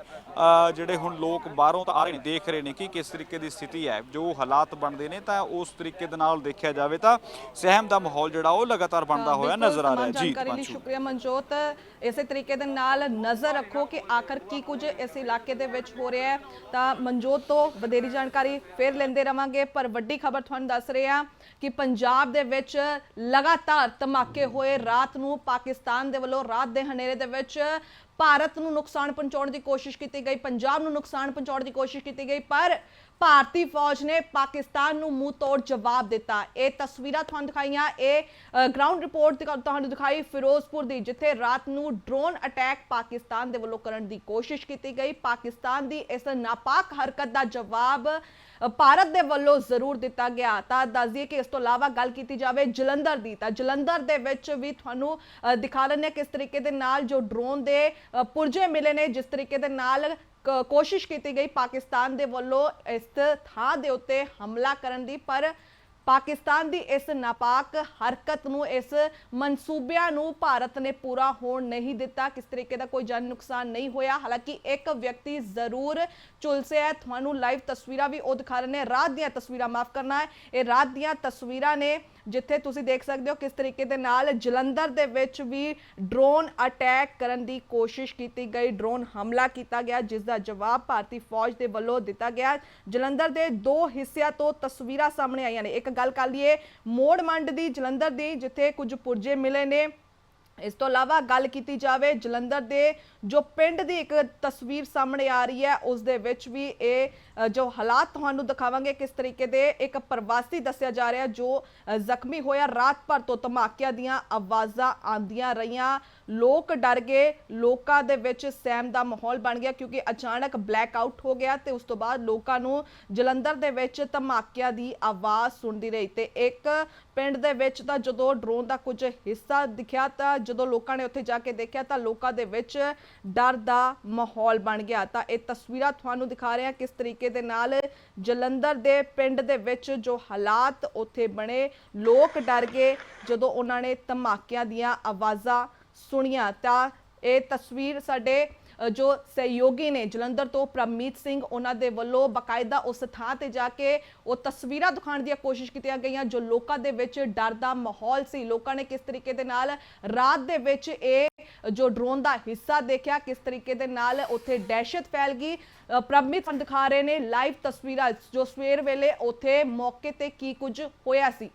ਜਿਹੜੇ ਹੁਣ ਲੋਕ ਬਾਹਰੋਂ ਤਾਂ ਆ ਰਹੇ ਨੇ ਦੇਖ ਰਹੇ ਨੇ ਕਿ ਕਿਸ ਤਰੀਕੇ ਦੀ ਸਥਿਤੀ ਹੈ। ਜੋ ਹਾਲਾਤ ਬਣਦੇ ਨੇ ਤਾਂ ਉਸ ਤਰੀਕੇ ਦੇ ਨਾਲ ਦੇਖਿਆ ਜਾਵੇ ਤਾਂ ਸਹਿਮ ਦਾ ਮਾਹੌਲ ਜਿਹੜਾ ਉਹ ਲਗਾਤਾਰ ਬਣਦਾ ਹੋਇਆ ਨਜ਼ਰ ਆ ਰਿਹਾ। ਜੀ ਜਾਣਕਾਰੀ ਲਈ ਸ਼ੁਕਰੀਆ ਮਨਜੋਤ। ਇਸੇ ਤਰੀਕੇ ਦੇ ਨਾਲ ਨਜ਼ਰ ਰੱਖੋ ਕਿ ਆਖਰ ਕੀ ਕੁਝ ਇਸ ਇਲਾਕੇ ਦੇ ਵਿੱਚ ਹੋ ਰਿਹਾ ਹੈ। ਤਾਂ ਮਨਜੋਤ ਤੋਂ ਵਧੇਰੀ ਜਾਣਕਾਰੀ ਫਿਰ ਲੈਂਦੇ ਰਵਾਂਗੇ ਪਰ ਵੱਡੀ ਖਬਰ ਤੁਹਾਨੂੰ ਦੱਸ ਰਹੇ ਹਾਂ ਕਿ ਪੰਜਾਬ ਦੇ ਵਿੱਚ ਲਗਾਤਾਰ ਧਮਾਕੇ ਹੋਏ। ਰਾਤ ਨੂੰ ਪਾਕਿਸਤਾਨ ਦੇ ਵੱਲੋਂ ਰਾਤ ਦੇ ਹਨੇਰੇ ਦੇ ਵਿੱਚ ਭਾਰਤ ਨੂੰ ਨੁਕਸਾਨ ਪਹੁੰਚਾਉਣ ਦੀ ਕੋਸ਼ਿਸ਼ ਕੀਤੀ ਗਈ, ਪੰਜਾਬ ਨੂੰ ਨੁਕਸਾਨ ਪਹੁੰਚਾਉਣ ਦੀ ਕੋਸ਼ਿਸ਼ ਕੀਤੀ ਗਈ, ਪਰ ਭਾਰਤੀ ਫੌਜ ਨੇ ਪਾਕਿਸਤਾਨ ਨੂੰ ਮੂੰਹ ਤੋੜ ਜਵਾਬ ਦਿੱਤਾ। ਇਹ ਤਸਵੀਰਾਂ ਤੁਹਾਨੂੰ ਦਿਖਾਈਆਂ, ਇਹ ਗਰਾਊਂਡ ਰਿਪੋਰਟ ਤੁਹਾਨੂੰ ਦਿਖਾਈ ਫਿਰੋਜ਼ਪੁਰ ਦੀ, ਜਿੱਥੇ ਰਾਤ ਨੂੰ ਡਰੋਨ ਅਟੈਕ ਪਾਕਿਸਤਾਨ ਦੇ ਵੱਲੋਂ ਕਰਨ ਦੀ ਕੋਸ਼ਿਸ਼ ਕੀਤੀ ਗਈ। ਪਾਕਿਸਤਾਨ ਦੀ ਇਸ ਨਾਪਾਕ ਹਰਕਤ ਦਾ ਜਵਾਬ ਭਾਰਤ ਦੇ ਵੱਲੋਂ ਜ਼ਰੂਰ ਦਿੱਤਾ ਗਿਆ। ਤਾਂ ਦੱਸ ਦਈਏ ਕਿ ਇਸ ਤੋਂ ਇਲਾਵਾ ਗੱਲ ਕੀਤੀ ਜਾਵੇ ਜਲੰਧਰ ਦੀ ਤਾਂ ਜਲੰਧਰ ਦੇ ਵਿੱਚ ਵੀ ਤੁਹਾਨੂੰ ਅ, ਦਿਖਾ ਲੈਂਦੇ ਹਾਂ ਕਿਸ ਤਰੀਕੇ ਦੇ ਨਾਲ ਜੋ ਡਰੋਨ ਦੇ ਅ, ਪੁਰਜੇ ਮਿਲੇ ਨੇ ਜਿਸ ਤਰੀਕੇ ਦੇ ਨਾਲ ਕੋਸ਼ਿਸ਼ ਕੀਤੀ ਗਈ ਪਾਕਿਸਤਾਨ ਦੇ ਵੱਲੋਂ ਇਸ ਥਾਂ ਦੇ ਉੱਤੇ ਹਮਲਾ ਕਰਨ ਦੀ। ਪਰ ਪਾਕਿਸਤਾਨ ਦੀ ਇਸ ਨਾਪਾਕ ਹਰਕਤ ਨੂੰ, ਇਸ ਮਨਸੂਬਿਆਂ ਨੂੰ ਭਾਰਤ ਨੇ ਪੂਰਾ ਹੋਣ ਨਹੀਂ ਦਿੱਤਾ। ਕਿਸ ਤਰੀਕੇ ਦਾ ਕੋਈ ਜਾਨੀ ਨੁਕਸਾਨ ਨਹੀਂ ਹੋਇਆ। ਹਾਲਾਂਕਿ ਇੱਕ ਵਿਅਕਤੀ ਜ਼ਰੂਰ ਝੁਲਸਿਆ ਤੁਹਾਨੂੰ ਲਾਈਵ ਤਸਵੀਰਾਂ ਵੀ ਉਹ ਦਿਖਾ ਰਹੇ ਨੇ। ਰਾਤ ਦੀਆਂ ਤਸਵੀਰਾਂ ਮਾਫ ਕਰਨਾ ਹੈ। ਇਹ ਰਾਤ ਦੀਆਂ ਤਸਵੀਰਾਂ ਨੇ ਜਿੱਥੇ ਤੁਸੀਂ ਦੇਖ ਸਕਦੇ ਹੋ ਕਿਸ ਤਰੀਕੇ ਦੇ ਨਾਲ ਜਲੰਧਰ ਦੇ ਵਿੱਚ ਵੀ ਡਰੋਨ ਅਟੈਕ ਕਰਨ ਦੀ ਕੋਸ਼ਿਸ਼ ਕੀਤੀ ਗਈ। ਡਰੋਨ ਹਮਲਾ ਕੀਤਾ ਗਿਆ, ਜਿਸ ਦਾ ਜਵਾਬ ਭਾਰਤੀ ਫੌਜ ਦੇ ਵੱਲੋਂ ਦਿੱਤਾ ਗਿਆ। ਜਲੰਧਰ ਦੇ ਦੋ ਹਿੱਸਿਆਂ ਤੋਂ ਤਸਵੀਰਾਂ ਸਾਹਮਣੇ ਆਈਆਂ ਨੇ। ਇੱਕ ਗੱਲ ਕਰ ਲਈਏ, ਮੋੜ ਮੰਡ ਦੀ ਜਲੰਧਰ ਦੀ, ਜਿੱਥੇ ਕੁਝ ਪੁਰਜੇ ਮਿਲੇ ਨੇ। ਇਸ ਤੋਂ ਇਲਾਵਾ ਗੱਲ ਕੀਤੀ ਜਾਵੇ, ਜਲੰਧਰ ਦੇ ਜੋ ਪਿੰਡ ਦੀ ਇੱਕ ਤਸਵੀਰ ਸਾਹਮਣੇ ਆ ਰਹੀ ਹੈ, ਉਸ ਦੇ ਵਿੱਚ ਵੀ ਇਹ ਜੋ ਹਾਲਾਤ ਤੁਹਾਨੂੰ ਦਿਖਾਵਾਂਗੇ, ਕਿਸ ਤਰੀਕੇ ਦੇ ਇੱਕ ਪ੍ਰਵਾਸੀ ਦੱਸਿਆ ਜਾ ਰਿਹਾ, ਜੋ ਜ਼ਖਮੀ ਹੋਇਆ। ਰਾਤ ਭਰ ਤੋਂ ਧਮਾਕਿਆਂ ਦੀਆਂ ਆਵਾਜ਼ਾਂ ਆਂਦੀਆਂ ਰਹੀਆਂ। ਲੋਕ ਡਰ ਗਏ। ਲੋਕਾਂ ਦੇ ਵਿੱਚ ਸਹਿਮ ਦਾ ਮਾਹੌਲ ਬਣ ਗਿਆ, ਕਿਉਂਕਿ ਅਚਾਨਕ ਬਲੈਕ ਆਊਟ ਹੋ ਗਿਆ ਤੇ ਉਸ ਤੋਂ ਬਾਅਦ ਲੋਕਾਂ ਨੂੰ ਜਲੰਧਰ ਦੇ ਵਿੱਚ ਧਮਾਕਿਆਂ ਦੀ ਆਵਾਜ਼ ਸੁਣਦੀ ਰਹੀ ਤੇ ਇੱਕ ਪਿੰਡ ਦੇ ਵਿੱਚ ਤਾਂ ਜਦੋਂ ਡਰੋਨ ਦਾ ਕੁਝ ਹਿੱਸਾ ਦਿਖਿਆ ਤਾਂ ਜਦੋਂ ਲੋਕਾਂ ਨੇ ਉੱਥੇ ਜਾ ਕੇ ਦੇਖਿਆ ਤਾਂ ਲੋਕਾਂ ਦੇ ਵਿੱਚ ਡਰ ਦਾ ਮਾਹੌਲ ਬਣ ਗਿਆ। ਤਾਂ ਇਹ ਤਸਵੀਰਾਂ ਤੁਹਾਨੂੰ ਦਿਖਾ ਰਹੇ ਹਾਂ ਕਿਸ ਤਰੀਕੇ ਦੇ ਨਾਲ ਜਲੰਧਰ ਦੇ ਪਿੰਡ ਦੇ ਵਿੱਚ ਜੋ ਹਾਲਾਤ ਉੱਥੇ ਬਣੇ, ਲੋਕ ਡਰ ਗਏ ਜਦੋਂ ਉਹਨਾਂ ਨੇ ਧਮਾਕਿਆਂ ਦੀਆਂ ਆਵਾਜ਼ਾਂ ਸੁਣੀਆਂ। ਤਾਂ ਇਹ ਤਸਵੀਰ ਸਾਡੇ ਜੋ ਸਹਿਯੋਗੀ ਨੇ ਜਲੰਧਰ ਤੋਂ ਪ੍ਰਮੀਤ ਸਿੰਘ ਉਹਨਾਂ ਦੇ ਵੱਲੋਂ ਬਕਾਇਦਾ ਉਸ ਥਾਂ ਤੇ ਜਾ ਕੇ ਉਹ ਤਸਵੀਰਾਂ ਦਿਖਾਉਣ ਦੀਆਂ ਕੋਸ਼ਿਸ਼ ਕੀਤੀਆਂ ਗਈਆਂ ਜੋ ਲੋਕਾਂ ਦੇ ਵਿੱਚ ਡਰ ਦਾ ਮਾਹੌਲ ਸੀ। ਲੋਕਾਂ ਨੇ ਕਿਸ ਤਰੀਕੇ ਦੇ ਨਾਲ ਰਾਤ ਦੇ ਵਿੱਚ ਇਹ ਜੋ ਡਰੋਨ ਦਾ ਹਿੱਸਾ ਦੇਖਿਆ ਕਿਸ ਤਰੀਕੇ ਦੇ ਨਾਲ ਉੱਥੇ ਦਹਿਸ਼ਤ ਫੈਲ ਗਈ। ਅ, ਪ੍ਰਮੀਤ ਦਿਖਾ ਰਹੇ ਨੇ ਲਾਈਵ ਤਸਵੀਰਾਂ ਜੋ ਸਵੇਰ ਵੇਲੇ ਉੱਥੇ ਮੌਕੇ ਤੇ ਕੀ ਕੁਝ ਹੋਇਆ ਸੀ।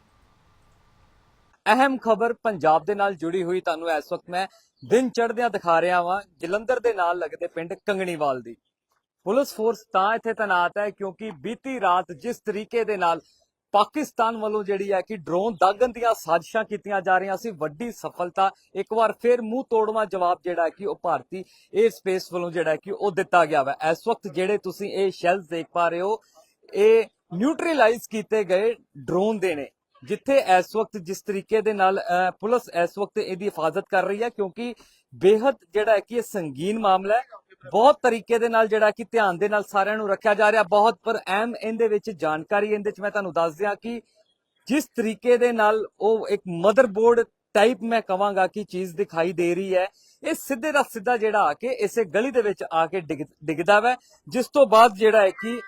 ਅਹਿਮ ਖਬਰ ਪੰਜਾਬ ਦੇ ਨਾਲ ਜੁੜੀ ਹੋਈ ਤੁਹਾਨੂੰ ਇਸ ਵਕਤ ਮੈਂ ਦਿਨ ਚੜ੍ਹਦਿਆਂ ਦਿਖਾ ਰਿਹਾ ਵਾਂ, ਜਲੰਧਰ ਦੇ ਨਾਲ ਲੱਗਦੇ ਪਿੰਡ ਕੰਗਣੀਵਾਲ ਦੀ। ਪੁਲਿਸ ਫੋਰਸ ਤਾਂ ਇੱਥੇ ਤੈਨਾਤ ਹੈ ਕਿਉਂਕਿ ਬੀਤੀ ਰਾਤ ਜਿਸ ਤਰੀਕੇ ਦੇ ਨਾਲ ਪਾਕਿਸਤਾਨ ਵੱਲੋਂ ਜਿਹੜੀ ਹੈ ਕਿ ਡਰੋਨ ਦਾਗਣ ਦੀਆਂ ਸਾਜ਼ਿਸ਼ਾਂ ਕੀਤੀਆਂ ਜਾ ਰਹੀਆਂ ਸੀ, ਵੱਡੀ ਸਫਲਤਾ, ਇੱਕ ਵਾਰ ਫਿਰ ਮੂੰਹ ਤੋੜਵਾ ਜਵਾਬ ਜਿਹੜਾ ਕਿ ਉਹ ਭਾਰਤੀ 에ਅਰ ਸਪੇਸ ਵੱਲੋਂ ਜਿਹੜਾ ਕਿ ਉਹ ਦਿੱਤਾ ਗਿਆ ਵਾ। ਇਸ ਵਕਤ ਜਿਹੜੇ ਤੁਸੀਂ ਇਹ ਸ਼ੈਲਸ ਦੇਖ ਪਾ ਰਹੇ ਹੋ, ਇਹ ਨਿਊਟਰਲਾਈਜ਼ ਕੀਤੇ ਗਏ ਡਰੋਨ ਦੇ ਨੇ। ਜਿੱਥੇ ਇਸ ਵਕਤ ਜਿਸ ਤਰੀਕੇ ਦੇ ਨਾਲ ਪੁਲਿਸ ਇਸ ਵਕਤ ਇਹਦੀ ਹਿਫਾਜ਼ਤ ਕਰ ਰਹੀ ਹੈ ਕਿਉਂਕਿ ਬੇहद ਜਿਹੜਾ ਹੈ ਕਿ ਇਹ ਸੰਗੀਨ ਮਾਮਲਾ ਹੈ। ਬਹੁਤ ਤਰੀਕੇ ਦੇ ਨਾਲ ਜਿਹੜਾ ਕਿ ਧਿਆਨ ਦੇ ਨਾਲ ਸਾਰਿਆਂ ਨੂੰ ਰੱਖਿਆ ਜਾ ਰਿਹਾ ਬਹੁਤ ਪਰ ਅਹਿਮ ਇਹਦੇ ਵਿੱਚ ਜਾਣਕਾਰੀ ਇਹਦੇ ਵਿੱਚ ਮੈਂ ਤੁਹਾਨੂੰ ਦੱਸ ਦਿਆਂ ਕਿ ਜਿਸ ਤਰੀਕੇ ਦੇ ਨਾਲ ਉਹ ਇੱਕ ਮਦਰਬੋਰਡ ਟਾਈਪ ਮੈਂ ਕਵਾਂਗਾ ਕਿ ਚੀਜ਼ ਦਿਖਾਈ ਦੇ ਰਹੀ ਹੈ। ਇਹ ਸਿੱਧੇ ਦਾ ਸਿੱਧਾ ਜਿਹੜਾ ਆ ਕੇ ਇਸੇ ਗਲੀ ਦੇ ਵਿੱਚ ਆ ਕੇ ਡਿੱਗ- ਡਿੱਗਦਾ ਵੈ ਜਿਸ ਤੋਂ ਬਾਅਦ ਜਿਹੜਾ ਹੈ ਕਿ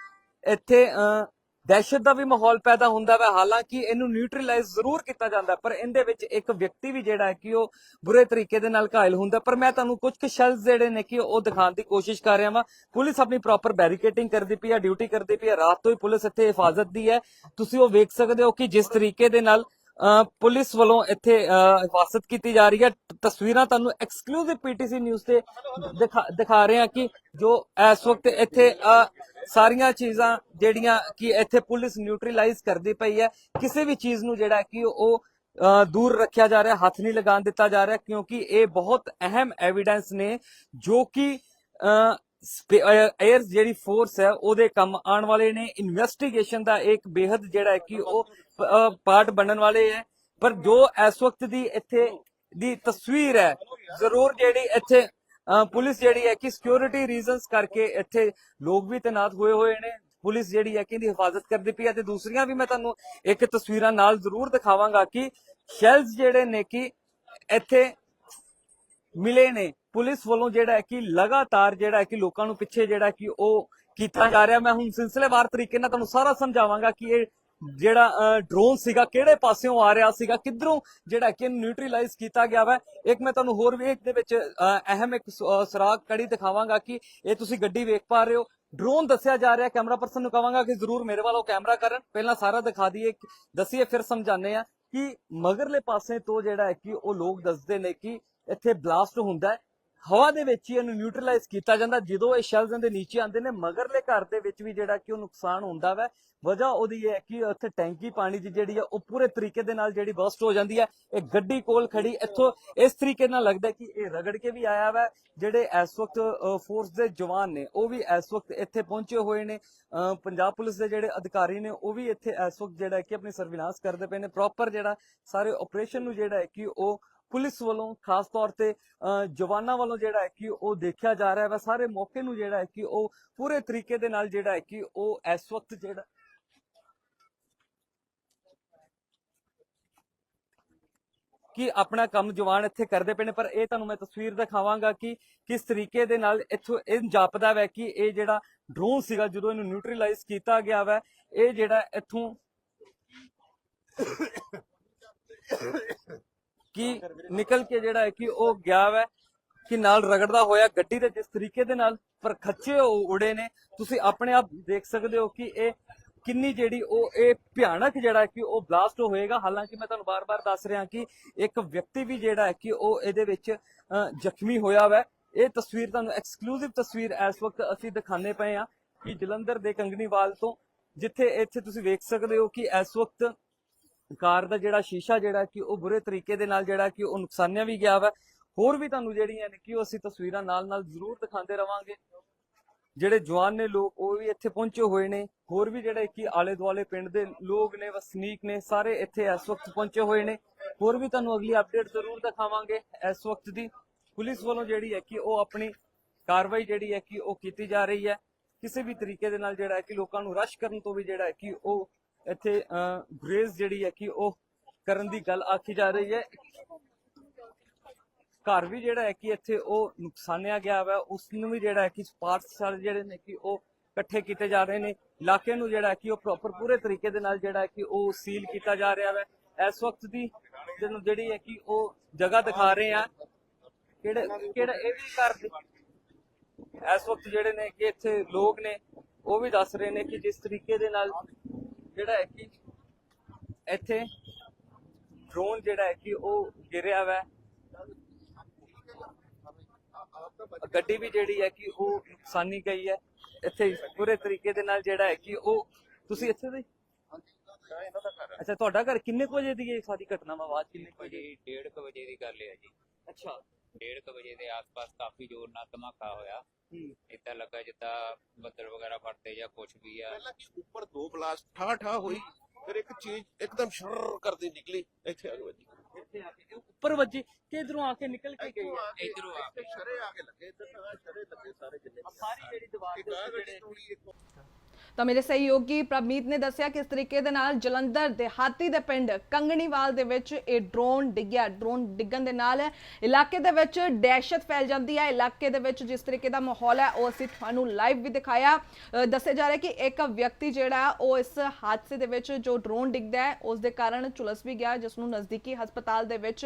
ਇੱਥੇ ਅਹ, ਦਹਿਸ਼ਤ ਦਾ ਵੀ ਮਾਹੌਲ ਪੈਦਾ ਹੁੰਦਾ ਵੈ। ਹਾਲਾਂਕਿ ਇਹਨੂੰ ਨਿਊਟਰਲਾਈਜ਼ ਜ਼ਰੂਰ ਕੀਤਾ ਜਾਂਦਾ ਪਰ ਇਹਦੇ ਵਿੱਚ ਇੱਕ ਵਿਅਕਤੀ ਵੀ ਜਿਹੜਾ ਹੈ ਕਿ ਉਹ ਬੁਰੇ ਤਰੀਕੇ ਦੇ ਨਾਲ ਘਾਇਲ ਹੁੰਦਾ। ਪਰ ਮੈਂ ਤੁਹਾਨੂੰ ਕੁਝ ਕੁ ਸ਼ੈਲਸ ਜਿਹੜੇ ਨੇ ਕਿ ਉਹ ਦਿਖਾਉਣ ਦੀ ਕੋਸ਼ਿਸ਼ ਕਰ ਰਿਹਾ ਵਾਂ। ਪੁਲਿਸ ਆਪਣੀ ਪ੍ਰੋਪਰ ਬੈਰੀਕੇਟਿੰਗ ਕਰਦੀ ਪਈ ਹੈ ਡਿਊਟੀ ਕਰਦੀ ਪਈ ਹੈ ਰਾਤ ਤੋਂ ਹੀ ਪੁਲਿਸ ਇੱਥੇ ਹਿਫਾਜ਼ਤ ਦੀ ਹੈ। ਤੁਸੀਂ ਉਹ ਵੇਖ ਸਕਦੇ ਹੋ ਕਿ ਜਿਸ ਤਰੀਕੇ ਦੇ ਨਾਲ ਅਹ, ਪੁਲਿਸ ਵੱਲੋਂ ਇੱਥੇ ਅਹ, ਹਿਫਾਜ਼ਤ ਕੀਤੀ ਜਾ ਰਹੀ ਹੈ। ਤਸਵੀਰਾਂ ਤੁਹਾਨੂੰ ਐਕਸਕਲੂਸਿਵ ਪੀਟੀਸੀ ਨਿਊਜ਼ ਤੇ ਦਿਖਾ ਰਹੇ ਹਾਂ ਕਿ ਜੋ ਇਸ ਵਕਤ ਇੱਥੇ ਸਾਰੀਆਂ ਚੀਜ਼ਾਂ ਜਿਹੜੀਆਂ ਕਿ ਇੱਥੇ ਪੁਲਿਸ ਨਿਊਟਰਲਾਈਜ਼ ਕਰਦੀ ਪਈ ਹੈ, ਕਿਸੇ ਵੀ ਚੀਜ਼ ਨੂੰ ਜਿਹੜਾ ਕਿ ਉਹ ਦੂਰ ਰੱਖਿਆ ਜਾ ਰਿਹਾ, ਹੱਥ ਨਹੀਂ ਲਗਾਉਣ ਦਿੱਤਾ ਜਾ ਰਿਹਾ, ਕਿਉਂਕਿ ਇਹ ਬਹੁਤ ਅਹਿਮ ਐਵੀਡੈਂਸ ਨੇ ਜੋ ਕਿ ਏਅਰ ਜਿਹੜੀ ਫੋਰਸ ਹੈ, ਉਹਦੇ ਕੰਮ ਆਉਣ ਵਾਲੇ ਨੇ। ਇਨਵੈਸਟੀਗੇਸ਼ਨ ਦਾ ਇੱਕ ਬੇहद ਜਿਹੜਾ ਕਿ ਉਹ ਪਾਰਟ ਬਣਨ ਵਾਲੇ ਹੈ। ਪਰ ਜੋ ਇਸ ਵਕਤ ਦੀ ਇੱਥੇ ਦੀ ਤਸਵੀਰ ਹੈ। ਜ਼ਰੂਰ ਜਿਹੜੀ ਇੱਥੇ ਪੁਲਿਸ ਜਿਹੜੀ ਹੈ ਕਿ ਸਿਕਿਉਰਿਟੀ ਰੀਜ਼ਨਸ ਕਰਕੇ ਇੱਥੇ ਲੋਕ ਵੀ ਤੈਨਾਤ ਹੋਏ ਹੋਏ ਨੇ। ਪੁਲਿਸ ਜਿਹੜੀ ਹੈ ਕਿ ਇਹਦੀ ਹਿਫਾਜ਼ਤ ਕਰਦੀ ਪਈ ਹੈ ਤੇ ਦੂਸਰੀਆਂ ਵੀ ਮੈਂ ਤੁਹਾਨੂੰ ਇੱਕ ਤਸਵੀਰਾਂ ਨਾਲ ਜ਼ਰੂਰ ਦਿਖਾਵਾਂਗਾ ਕਿ ਸ਼ੈਲਸ ਜਿਹੜੇ ਨੇ ਕਿ ਇੱਥੇ ਮਿਲੇ ਨੇ। ਪੁਲਿਸ ਵੱਲੋਂ ਜਿਹੜਾ ਹੈ ਕਿ ਲਗਾਤਾਰ ਜਿਹੜਾ ਹੈ ਕਿ ਲੋਕਾਂ ਨੂੰ ਪਿੱਛੇ ਜਿਹੜਾ ਕਿ ਉਹ ਕੀਤਾ ਜਾ ਰਿਹਾ। ਮੈਂ ਹੁਣ ਸਿਲਸਿਲੇਵਾਰ ਤਰੀਕੇ ਨਾਲ ਤੁਹਾਨੂੰ ਸਾਰਾ ਸਮਝਾਵਾਂਗਾ ਕਿ ਇਹ ਜਿਹੜਾ ਡਰੋਨ ਸੀਗਾ, ਕਿਹੜੇ ਪਾਸਿਓਂ ਆ ਰਿਹਾ ਸੀਗਾ, ਕਿੱਧਰੋਂ ਜਿਹੜਾ ਕਿ ਨਿਊਟਰਲਾਈਜ਼ ਕੀਤਾ ਗਿਆ ਵਾ? ਇੱਕ ਮੈਂ ਤੁਹਾਨੂੰ ਹੋਰ ਵੀ ਇੱਕ ਦੇ ਵਿੱਚ ਅਹਿਮ ਇੱਕ ਸ- ਸੁਰਾਗ ਕੜੀ ਦਿਖਾਵਾਂਗਾ ਕਿ ਇਹ ਤੁਸੀਂ ਗੱਡੀ ਵੇਖ ਪਾ ਰਹੇ ਹੋ। ਡਰੋਨ ਦੱਸਿਆ ਜਾ ਰਿਹਾ ਕੈਮਰਾ ਪਰਸਨ ਨੂੰ ਕਹਾਂਗਾ ਕਿ ਜ਼ਰੂਰ ਮੇਰੇ ਵੱਲੋਂ ਕੈਮਰਾ ਕਰਨ। ਪਹਿਲਾਂ ਸਾਰਾ ਦਿਖਾ ਦਈਏ, ਦਸੀਏ, ਫਿਰ ਸਮਝਾਉਂਦੇ ਆ ਕਿ ਮਗਰਲੇ ਪਾਸੇ ਤੋਂ ਜਿਹੜਾ ਹੈ ਕਿ ਉਹ ਲੋਕ ਦੱਸਦੇ ਨੇ ਕਿ ਇੱਥੇ ਬਲਾਸਟ ਹੁੰਦਾ ਹੈ। ਹਵਾ ਦੇ ਵਿੱਚ ਹੀ ਇਹਨੂੰ ਨਿਊਟਰਲਾਈਜ਼ ਕੀਤਾ ਜਾਂਦਾ ਜਦੋਂ ਇਹ ਸ਼ੈਲਸ ਦੇ ਨੀਚੇ ਆਉਂਦੇ ਨੇ ਮਗਰਲੇ ਘਰ ਦੇ ਵਿੱਚ ਵੀ ਜਿਹੜਾ ਕਿ ਉਹ ਨੁਕਸਾਨ ਹੁੰਦਾ ਵੈ। ਵਜ੍ਹਾ ਉਹਦੀ ਹੈ ਕਿ ਉੱਥੇ ਟੈਂਕੀ ਪਾਣੀ ਦੀ ਜਿਹੜੀ ਹੈ ਉਹ ਪੂਰੇ ਤਰੀਕੇ ਦੇ ਨਾਲ ਜਿਹੜੀ ਬਸਟ ਹੋ ਜਾਂਦੀ ਹੈ ਇਹ ਗੱਡੀ ਕੋਲ ਖੜੀ ਇੱਥੋਂ ਇਸ ਤਰੀਕੇ ਨਾਲ ਲੱਗਦਾ ਕਿ ਇਹ ਰਗੜ ਕੇ ਵੀ ਆਇਆ ਵੈ। ਜਿਹੜੇ ਇਸ ਵਕਤ ਫੋਰਸ ਦੇ ਜਵਾਨ ਨੇ ਉਹ ਵੀ ਇਸ ਵਕਤ ਇੱਥੇ ਪਹੁੰਚੇ ਹੋਏ ਨੇ। ਅਹ, ਪੰਜਾਬ ਪੁਲਿਸ ਦੇ ਜਿਹੜੇ ਅਧਿਕਾਰੀ ਨੇ ਉਹ ਵੀ ਇੱਥੇ ਇਸ ਵਕਤ ਜਿਹੜਾ ਕਿ ਆਪਣੀ ਸਰਵਿਲਾਂਸ ਕਰਦੇ ਪਏ ਨੇ। ਪ੍ਰੋਪਰ ਜਿਹੜਾ ਸਾਰੇ ਆਪਰੇਸ਼ਨ ਨੂੰ ਜਿਹੜਾ ਹੈ ਕਿ ਉਹ ਪੁਲਿਸ ਵੱਲੋਂ ਖਾਸ ਤੌਰ ਤੇ ਅਹ, ਜਵਾਨਾਂ ਵੱਲੋਂ ਜਿਹੜਾ ਹੈ ਕਿ ਉਹ ਦੇਖਿਆ ਜਾ ਰਿਹਾ ਹੈ ਸਾਰੇ ਮੌਕੇ ਨੂੰ ਜਿਹੜਾ ਹੈ ਕਿ ਉਹ ਪੂਰੇ ਤਰੀਕੇ ਦੇ ਨਾਲ ਜਿਹੜਾ ਹੈ ਕਿ ਉਹ ਇਸ ਵਕਤ ਜਿਹੜਾ ਕਿ ਆਪਣਾ ਕੰਮ ਜਵਾਨ ਇੱਥੇ ਕਰਦੇ ਪਏ ਨੇ ਪਰ ਇਹ ਤੁਹਾਨੂੰ ਮੈਂ ਤਸਵੀਰ ਦਿਖਾਵਾਂਗਾ ਕਿ ਕਿਸ ਤਰੀਕੇ ਦੇ ਨਾਲ ਇੱਥੋਂ ਇਹ ਜਾਪਦਾ ਵੈ ਕਿ ਇਹ ਜਿਹੜਾ ਡਰੋਨ ਸੀਗਾ ਜਦੋਂ ਇਹਨੂੰ ਨਿਊਟਰਲਾਈਜ਼ ਕੀਤਾ ਗਿਆ ਵੈ ਇਹ ਜਿਹੜਾ ਇੱਥੋਂ ਕਿ ਨਿਕਲ ਕੇ ਜਿਹੜਾ ਹੈ ਕਿ ਉਹ ਗਿਆ ਵੈ ਕਿ ਨਾਲ ਰਗੜਦਾ ਹੋਇਆ ਗੱਡੀ ਦੇ ਜਿਸ ਤਰੀਕੇ ਦੇ ਨਾਲ ਪਰ ਖੱਚੇ ਉੜੇ ਨੇ। ਤੁਸੀਂ ਆਪਣੇ ਆਪ ਦੇਖ ਸਕਦੇ ਹੋ ਕਿ ਇਹ ਕਿੰਨੀ ਜਿਹੜੀ ਉਹ ਇਹ ਭਿਆਨਕ ਜਿਹੜਾ ਕਿ ਉਹ ਬਲਾਸਟ ਹੋਏਗਾ। ਹਾਲਾਂਕਿ ਮੈਂ ਤੁਹਾਨੂੰ ਬਾਰ-ਬਾਰ ਦੱਸ ਰਿਹਾ ਕਿ ਇੱਕ ਵਿਅਕਤੀ ਵੀ ਜਿਹੜਾ ਹੈ ਕਿ ਉਹ ਇਹਦੇ ਵਿੱਚ ਜ਼ਖਮੀ ਹੋਇਆ ਵੈ। ਇਹ ਤਸਵੀਰ ਤੁਹਾਨੂੰ ਐਕਸਕਲੂਸਿਵ ਤਸਵੀਰ ਇਸ ਵਕਤ ਅਸੀਂ ਦਿਖਾਣੇ ਪਏ ਆ ਕਿ ਜਲੰਧਰ ਦੇ ਕੰਗਣੀਵਾਲ ਤੋਂ ਜਿੱਥੇ ਇੱਥੇ ਤੁਸੀਂ ਵੇਖ ਸਕਦੇ ਹੋ ਕਿ ਇਸ ਵਕਤ ਕਾਰ ਦਾ ਜਿਹੜਾ ਸ਼ੀਸ਼ਾ ਜਿਹੜਾ ਕਿ ਉਹ ਬੁਰੇ ਤਰੀਕੇ ਦੇ ਨਾਲ ਜਿਹੜਾ ਕਿ ਉਹ ਨੁਕਸਾਨਿਆ ਵੀ ਗਿਆ ਵਾ। ਹੋਰ ਵੀ ਤੁਹਾਨੂੰ ਜਿਹੜੀਆਂ ਨੇ ਕਿ ਉਹ ਅਸੀਂ ਤਸਵੀਰਾਂ ਨਾਲ ਨਾਲ ਜ਼ਰੂਰ ਦਿਖਾਉਂਦੇ ਰਵਾਂਗੇ। ਜਿਹੜੇ ਜਵਾਨ ਨੇ ਲੋਕ, ਉਹ ਵੀ ਇੱਥੇ ਪਹੁੰਚੇ ਹੋਏ ਨੇ। ਹੋਰ ਵੀ ਜਿਹੜੇ ਕਿ ਆਲੇ ਦੁਆਲੇ ਪਿੰਡ ਦੇ ਲੋਕ ਨੇ, ਵਸਨੀਕ ਨੇ, ਸਾਰੇ ਇੱਥੇ ਇਸ ਵਕਤ ਪਹੁੰਚੇ ਹੋਏ ਨੇ। ਹੋਰ ਵੀ ਤੁਹਾਨੂੰ ਅਗਲੀ ਅਪਡੇਟ ਜ਼ਰੂਰ ਦਿਖਾਵਾਂਗੇ ਇਸ ਵਕਤ ਦੀ। ਪੁਲਿਸ ਵੱਲੋਂ ਜਿਹੜੀ ਹੈ ਕਿ ਉਹ ਆਪਣੀ ਕਾਰਵਾਈ ਜਿਹੜੀ ਹੈ ਕਿ ਉਹ ਕੀਤੀ ਜਾ ਰਹੀ ਹੈ। ਕਿਸੇ ਵੀ ਤਰੀਕੇ ਦੇ ਨਾਲ ਜਿਹੜਾ ਹੈ ਕਿ ਲੋਕਾਂ ਨੂੰ ਰਸ਼ ਕਰਨ ਤੋਂ ਵੀ ਜਿਹੜਾ ਹੈ ਕਿ ਉਹ ਇੱਥੇ ਗ੍ਰੇਜ਼ ਜਿਹੜੀ ਹੈ ਕਿ ਉਹ ਕਰਨ ਦੀ ਗੱਲ ਆਖੀ ਜਾ ਰਹੀ ਹੈ। ਘਰ ਵੀ ਜਿਹੜਾ ਹੈ ਕਿ ਇੱਥੇ ਉਹ ਨੁਕਸਾਨਿਆ ਗਿਆ ਵਾ, ਉਸ ਨੂੰ ਵੀ ਜਿਹੜਾ ਹੈ ਕਿ ਪਾਰਟਸ ਸਾਰੇ ਜਿਹੜੇ ਨੇ ਕਿ ਉਹ ਇਕੱਠੇ ਕੀਤੇ ਜਾ ਰਹੇ ਨੇ। ਇਲਾਕੇ ਨੂੰ ਜਿਹੜਾ ਹੈ ਕਿ ਉਹ ਪ੍ਰੋਪਰ ਪੂਰੇ ਤਰੀਕੇ ਦੇ ਨਾਲ ਜਿਹੜਾ ਹੈ ਕਿ ਉਹ ਸੀਲ ਕੀਤਾ ਜਾ ਰਿਹਾ ਵਾ। ਇਸ ਵਕਤ ਦੀ ਜਿਹਨੂੰ ਜਿਹੜੀ ਹੈ ਕਿ ਉਹ ਜਗ੍ਹਾ ਦਿਖਾ ਰਹੇ ਆ ਕਿਹੜੇ, ਕਿਹੜਾ, ਇਹ ਵੀ ਘਰ ਦੇ ਇਸ ਵਕਤ ਜਿਹੜੇ ਨੇ ਕਿ ਇੱਥੇ ਲੋਕ ਨੇ, ਉਹ ਵੀ ਦੱਸ ਰਹੇ ਨੇ ਕਿ ਜਿਸ ਤਰੀਕੇ ਦੇ ਨਾਲ ਜਿਹੜਾ ਹੈ ਕਿ ਇੱਥੇ ਡਰੋਨ ਜਿਹੜਾ ਹੈ ਕਿ ਉਹ ਗਿਰਿਆ ਵਾ ਗੱਡੀ ਵੀ ਜਿਹੜੀ ਹੈ ਕਿ ਉਹ ਨੁਕਸਾਨੀ ਗਈ ਹੈ। ਇੱਥੇ ਪੂਰੇ ਤਰੀਕੇ ਦੇ ਨਾਲ ਜਿਹੜਾ ਹੈ ਕਿ ਉਹ ਤੁਸੀਂ ਇੱਥੇ ਦੇ? ਅੱਛਾ ਤੁਹਾਡਾ ਘਰ ਕਿੰਨੇ ਕੁ ਵਜੇ ਦੀ ਇਹ ਸਾਰੀ ਘਟਨਾ ਵਾ? ਆਵਾਜ਼ ਕਿੰਨੇ ਕੁ ਵਜੇ? ਜੀ ਡੇਢ ਕੁ ਵਜੇ ਦੀ ਗੱਲ ਹੈ ਜੀ। ਅੱਛਾ। ਡੇਢ ਕੁ ਵਜੇ ਦੇ ਆਸ-ਪਾਸ ਕਾਫੀ ਜ਼ੋਰ ਨਾਲ ਧਮਾਕਾ ਹੋਇਆ। ਇਦਾਂ ਲੱਗਾ ਜਿੱਦਾਂ ਬੱਦਲ ਵਗੈਰਾ ਫਟਦੇ ਜਾਂ ਕੁਝ ਵੀ ਆ। ਪਹਿਲਾਂ ਕਿ ਉੱਪਰ ਦੋ ਬਲਾਸਟ ਠਾ ਠਾ ਹੋਈ ਫਿਰ ਇੱਕ ਚੀਜ਼ ਇੱਕਦਮ ਸ਼ਰ ਕਰਦੀ ਨਿਕਲੀ ਇੱਥੇ ਆ ਕੇ ਵੱਜੀ। ਇੱਥੇ ਆ ਕੇ ਇਹ ਉੱਪਰ ਵੱਜੀ ਕਿ ਇਧਰੋਂ ਆ ਕੇ ਨਿਕਲ ਕੇ ਗਈ? ਇੱਧਰੋਂ ਆ ਕੇ। ਸ਼ਰੇ ਆ ਕੇ ਲੱਗੇ ਇੱਧਰ ਤਾਂ ਸ਼ਰੇ ਲੱਗੇ ਸਾਰੇ ਜਿੰਨੇ ਸਾਰੀ ਜਿਹੜੀ ਦੀਵਾਰ ਦੇ ਜਿਹੜੇ ਤਾਂ ਮੇਰੇ ਸਹਿਯੋਗੀ ਪ੍ਰਮੀਤ ਨੇ ਦੱਸਿਆ ਕਿਸ ਤਰੀਕੇ ਦੇ ਨਾਲ ਜਲੰਧਰ ਦਿਹਾਤੀ ਦੇ ਪਿੰਡ ਕੰਗਣੀਵਾਲ ਦੇ ਵਿੱਚ ਇਹ ਡਰੋਨ ਡਿੱਗਿਆ। ਡਰੋਨ ਡਿੱਗਣ ਦੇ ਨਾਲ ਇਲਾਕੇ ਦੇ ਵਿੱਚ ਦਹਿਸ਼ਤ ਫੈਲ ਜਾਂਦੀ ਹੈ। ਇਲਾਕੇ ਦੇ ਵਿੱਚ ਜਿਸ ਤਰੀਕੇ ਦਾ ਮਾਹੌਲ ਹੈ, ਉਹ ਅਸੀਂ ਤੁਹਾਨੂੰ ਲਾਈਵ ਵੀ ਦਿਖਾਇਆ। ਦੱਸਿਆ ਜਾ ਰਿਹਾ ਕਿ ਇੱਕ ਵਿਅਕਤੀ ਜਿਹੜਾ ਉਹ ਇਸ ਹਾਦਸੇ ਦੇ ਵਿੱਚ ਜੋ ਡਰੋਨ ਡਿੱਗਦਾ ਹੈ, ਉਸ ਦੇ ਕਾਰਨ ਝੁਲਸ ਵੀ ਗਿਆ, ਜਿਸ ਨੂੰ ਨਜ਼ਦੀਕੀ ਹਸਪਤਾਲ ਦੇ ਵਿੱਚ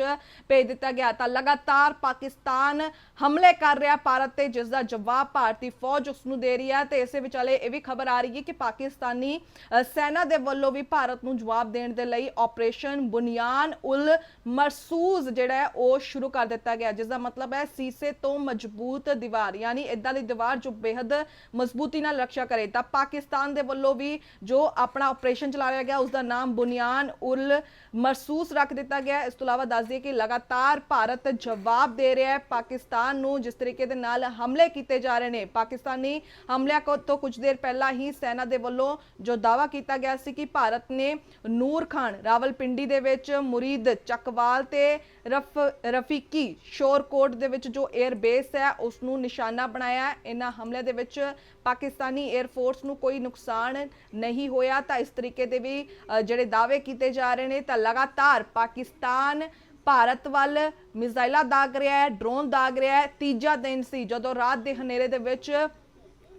ਭੇਜ ਦਿੱਤਾ ਗਿਆ। ਤਾਂ ਲਗਾਤਾਰ ਪਾਕਿਸਤਾਨ ਹਮਲੇ ਕਰ ਰਿਹਾ ਭਾਰਤ ਤੇ, ਜਿਸ ਦਾ ਜਵਾਬ ਭਾਰਤੀ ਫੌਜ ਉਸ ਨੂੰ ਦੇ ਰਹੀ ਹੈ। ਤੇ ਇਸੇ ਵਿਚਾਲੇ ਇਹ ਵੀ ਖਬਰ ਆ ਰਹੀ ਹੈ ਕਿ ਪਾਕਿਸਤਾਨੀ ਸੈਨਾ ਦੇ ਵੱਲੋਂ ਵੀ ਭਾਰਤ ਨੂੰ ਜਵਾਬ ਦੇਣ ਦੇ ਲਈ ਆਪਰੇਸ਼ਨ ਬੁਨਿਆਨ ਉਲ ਮਰਸੂਜ਼ ਜਿਹੜਾ ਹੈ, ਉਹ ਸ਼ੁਰੂ ਕਰ ਦਿੱਤਾ ਗਿਆ। ਜਿਸ ਦਾ ਮਤਲਬ ਹੈ ਸੀਸੇ ਤੋਂ ਮਜ਼ਬੂਤ ਦੀਵਾਰ, ਯਾਨੀ ਇਦਾਂ ਦੀ ਦੀਵਾਰ ਜੋ ਬੇहद ਮਜ਼ਬੂਤੀ ਨਾਲ ਰੱਖਿਆ ਕਰੇ। ਤਾਂ ਪਾਕਿਸਤਾਨ ਦੇ ਵੱਲੋਂ ਵੀ ਜੋ ਆਪਣਾ ਆਪਰੇਸ਼ਨ ਚਲਾਇਆ ਗਿਆ ਉਸ ਦਾ ਨਾਮ ਬੁਨਿਆਨ ਉਲ ਮਰਸੂਸ ਰੱਖ ਦਿੱਤਾ ਗਿਆ। ਇਸ ਤੋਂ ਇਲਾਵਾ ਦੱਸ ਦਈਏ ਕਿ ਲਗਾਤਾਰ ਭਾਰਤ ਜਵਾਬ ਦੇ ਰਿਹਾ ਹੈ ਪਾਕਿਸਤਾਨ ਨੂੰ, ਜਿਸ ਤਰੀਕੇ ਦੇ ਨਾਲ ਹਮਲੇ ਕੀਤੇ ਜਾ ਰਹੇ ਨੇ। ਪਾਕਿਸਤਾਨੀ ਹਮਲਿਆਂ ਕੋ, ਤੋਂ ਕੁਝ ਦੇਰ ਪਹਿਲਾਂ ਹੀ ਸੈਨਾ ਦੇ ਵੱਲੋਂ ਜੋ ਦਾਵਾ ਕੀਤਾ ਗਿਆ ਸੀ ਕਿ ਭਾਰਤ ਨੇ ਨੂਰ ਖਾਨ ਰਾਵਲਪਿੰਡੀ ਦੇ ਵਿੱਚ ਮੁਰੀਦ ਚੱਕਵਾਲ ਤੇ ਰਫ, ਰਫੀਕੀ ਸ਼ੋਰਕੋਟ ਦੇ ਵਿੱਚ ਜੋ 에ਅਰ ਬੇਸ ਹੈ ਉਸ ਨੂੰ ਨਿਸ਼ਾਨਾ ਬਣਾਇਆ। ਇਹਨਾਂ ਹਮਲੇ ਦੇ ਵਿੱਚ ਪਾਕਿਸਤਾਨੀ 에ਅਰ ਫੋਰਸ ਨੂੰ ਕੋਈ ਨੁਕਸਾਨ ਨਹੀਂ ਹੋਇਆ। ਤਾਂ ਇਸ ਤਰੀਕੇ ਦੇ ਵੀ ਜਿਹੜੇ ਦਾਅਵੇ ਕੀਤੇ ਜਾ ਰਹੇ ਨੇ, ਤਾਂ ਲਗਾਤਾਰ ਪਾਕਿਸਤਾਨ ਭਾਰਤ ਵੱਲ ਮਿਜ਼ਾਈਲਾਂ ਦਾਗ ਰਿਹਾ ਹੈ, ਡਰੋਨ ਦਾਗ ਰਿਹਾ ਹੈ। ਤੀਜਾ ਦਿਨ ਸੀ ਜਦੋਂ ਰਾਤ ਦੇ ਹਨੇਰੇ ਦੇ ਵਿੱਚ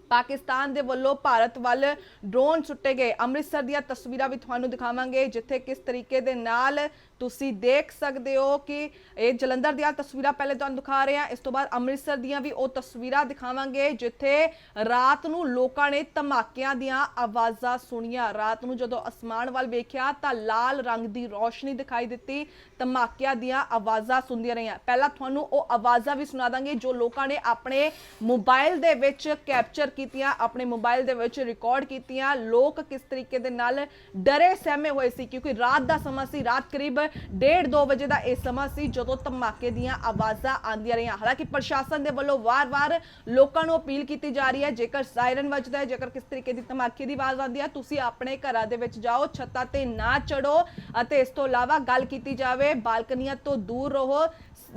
ਪਾਕਿਸਤਾਨ ਦੇ ਵੱਲੋਂ ਭਾਰਤ ਵੱਲ ਡਰੋਨ ਸੁੱਟੇ ਗਏ। ਅੰਮ੍ਰਿਤਸਰ ਦੀਆਂ ਤਸਵੀਰਾਂ ਵੀ ਤੁਹਾਨੂੰ ਦਿਖਾਵਾਂਗੇ, ਜਿੱਥੇ ਕਿਸ ਤਰੀਕੇ ਦੇ ਨਾਲ ਤੁਸੀਂ ਦੇਖ ਸਕਦੇ ਹੋ ਕਿ ਇਹ ਜਲੰਧਰ ਦੀਆਂ ਤਸਵੀਰਾਂ ਪਹਿਲੇ ਤੁਹਾਨੂੰ ਦਿਖਾ ਰਹੇ ਹਾਂ। ਇਸ ਤੋਂ ਬਾਅਦ ਅੰਮ੍ਰਿਤਸਰ ਦੀਆਂ ਵੀ ਉਹ ਤਸਵੀਰਾਂ ਦਿਖਾਵਾਂਗੇ, ਜਿੱਥੇ ਰਾਤ ਨੂੰ ਲੋਕਾਂ ਨੇ ਧਮਾਕਿਆਂ ਦੀਆਂ ਆਵਾਜ਼ਾਂ ਸੁਣੀਆਂ। ਰਾਤ ਨੂੰ ਜਦੋਂ ਅਸਮਾਨ ਵੱਲ ਵੇਖਿਆ ਤਾਂ ਲਾਲ ਰੰਗ ਦੀ ਰੌਸ਼ਨੀ ਦਿਖਾਈ ਦਿੱਤੀ। ਧਮਾਕਿਆਂ ਦੀਆਂ ਆਵਾਜ਼ਾਂ ਸੁਣਦੀਆਂ ਰਹੀਆਂ। ਪਹਿਲਾਂ ਤੁਹਾਨੂੰ ਉਹ ਆਵਾਜ਼ਾਂ ਵੀ ਸੁਣਾ ਦਾਂਗੇ ਜੋ ਲੋਕਾਂ ਨੇ ਆਪਣੇ ਮੋਬਾਈਲ ਦੇ ਵਿੱਚ ਕੈਪਚਰ ਕੀਤੀਆਂ, ਆਪਣੇ ਮੋਬਾਈਲ ਦੇ ਵਿੱਚ ਰਿਕਾਰਡ ਕੀਤੀਆਂ। ਲੋਕ ਕਿਸ ਤਰੀਕੇ ਦੇ ਨਾਲ ਡਰੇ, ਸਹਿਮੇ ਹੋਏ ਸੀ? ਕਿਉਂਕਿ ਰਾਤ ਦਾ ਸਮਾਂ ਸੀ, ਰਾਤ ਕਰੀਬ 1:30 2 ਵਜੇ ਦਾ ਇਹ ਸਮਾਂ ਸੀ, ਜਦੋਂ ਧਮਾਕੇ ਦੀਆਂ ਆਵਾਜ਼ਾਂ ਆਉਂਦੀਆਂ ਰਹੀਆਂ। ਹਾਲਾਂਕਿ ਪ੍ਰਸ਼ਾਸਨ ਦੇ ਵੱਲੋਂ ਵਾਰ-ਵਾਰ ਲੋਕਾਂ ਨੂੰ ਅਪੀਲ ਕੀਤੀ ਜਾ ਰਹੀ ਹੈ, ਜੇਕਰ ਸਾਇਰਨ ਵੱਜਦਾ ਹੈ, ਜੇਕਰ ਕਿਸ ਤਰੀਕੇ ਦੀ ਧਮਾਕੇ ਦੀ ਆਵਾਜ਼ ਆਉਂਦੀ ਹੈ, ਤੁਸੀਂ ਆਪਣੇ ਘਰਾਂ ਦੇ ਵਿੱਚ ਜਾਓ, ਛੱਤਾਂ ਤੇ ਨਾ ਚੜੋ ਅਤੇ ਇਸ ਤੋਂ ਇਲਾਵਾ ਗੱਲ ਕੀਤੀ ਜਾਵੇ, ਬਾਲਕਨੀਆਂ ਤੋਂ ਦੂਰ ਰਹੋ।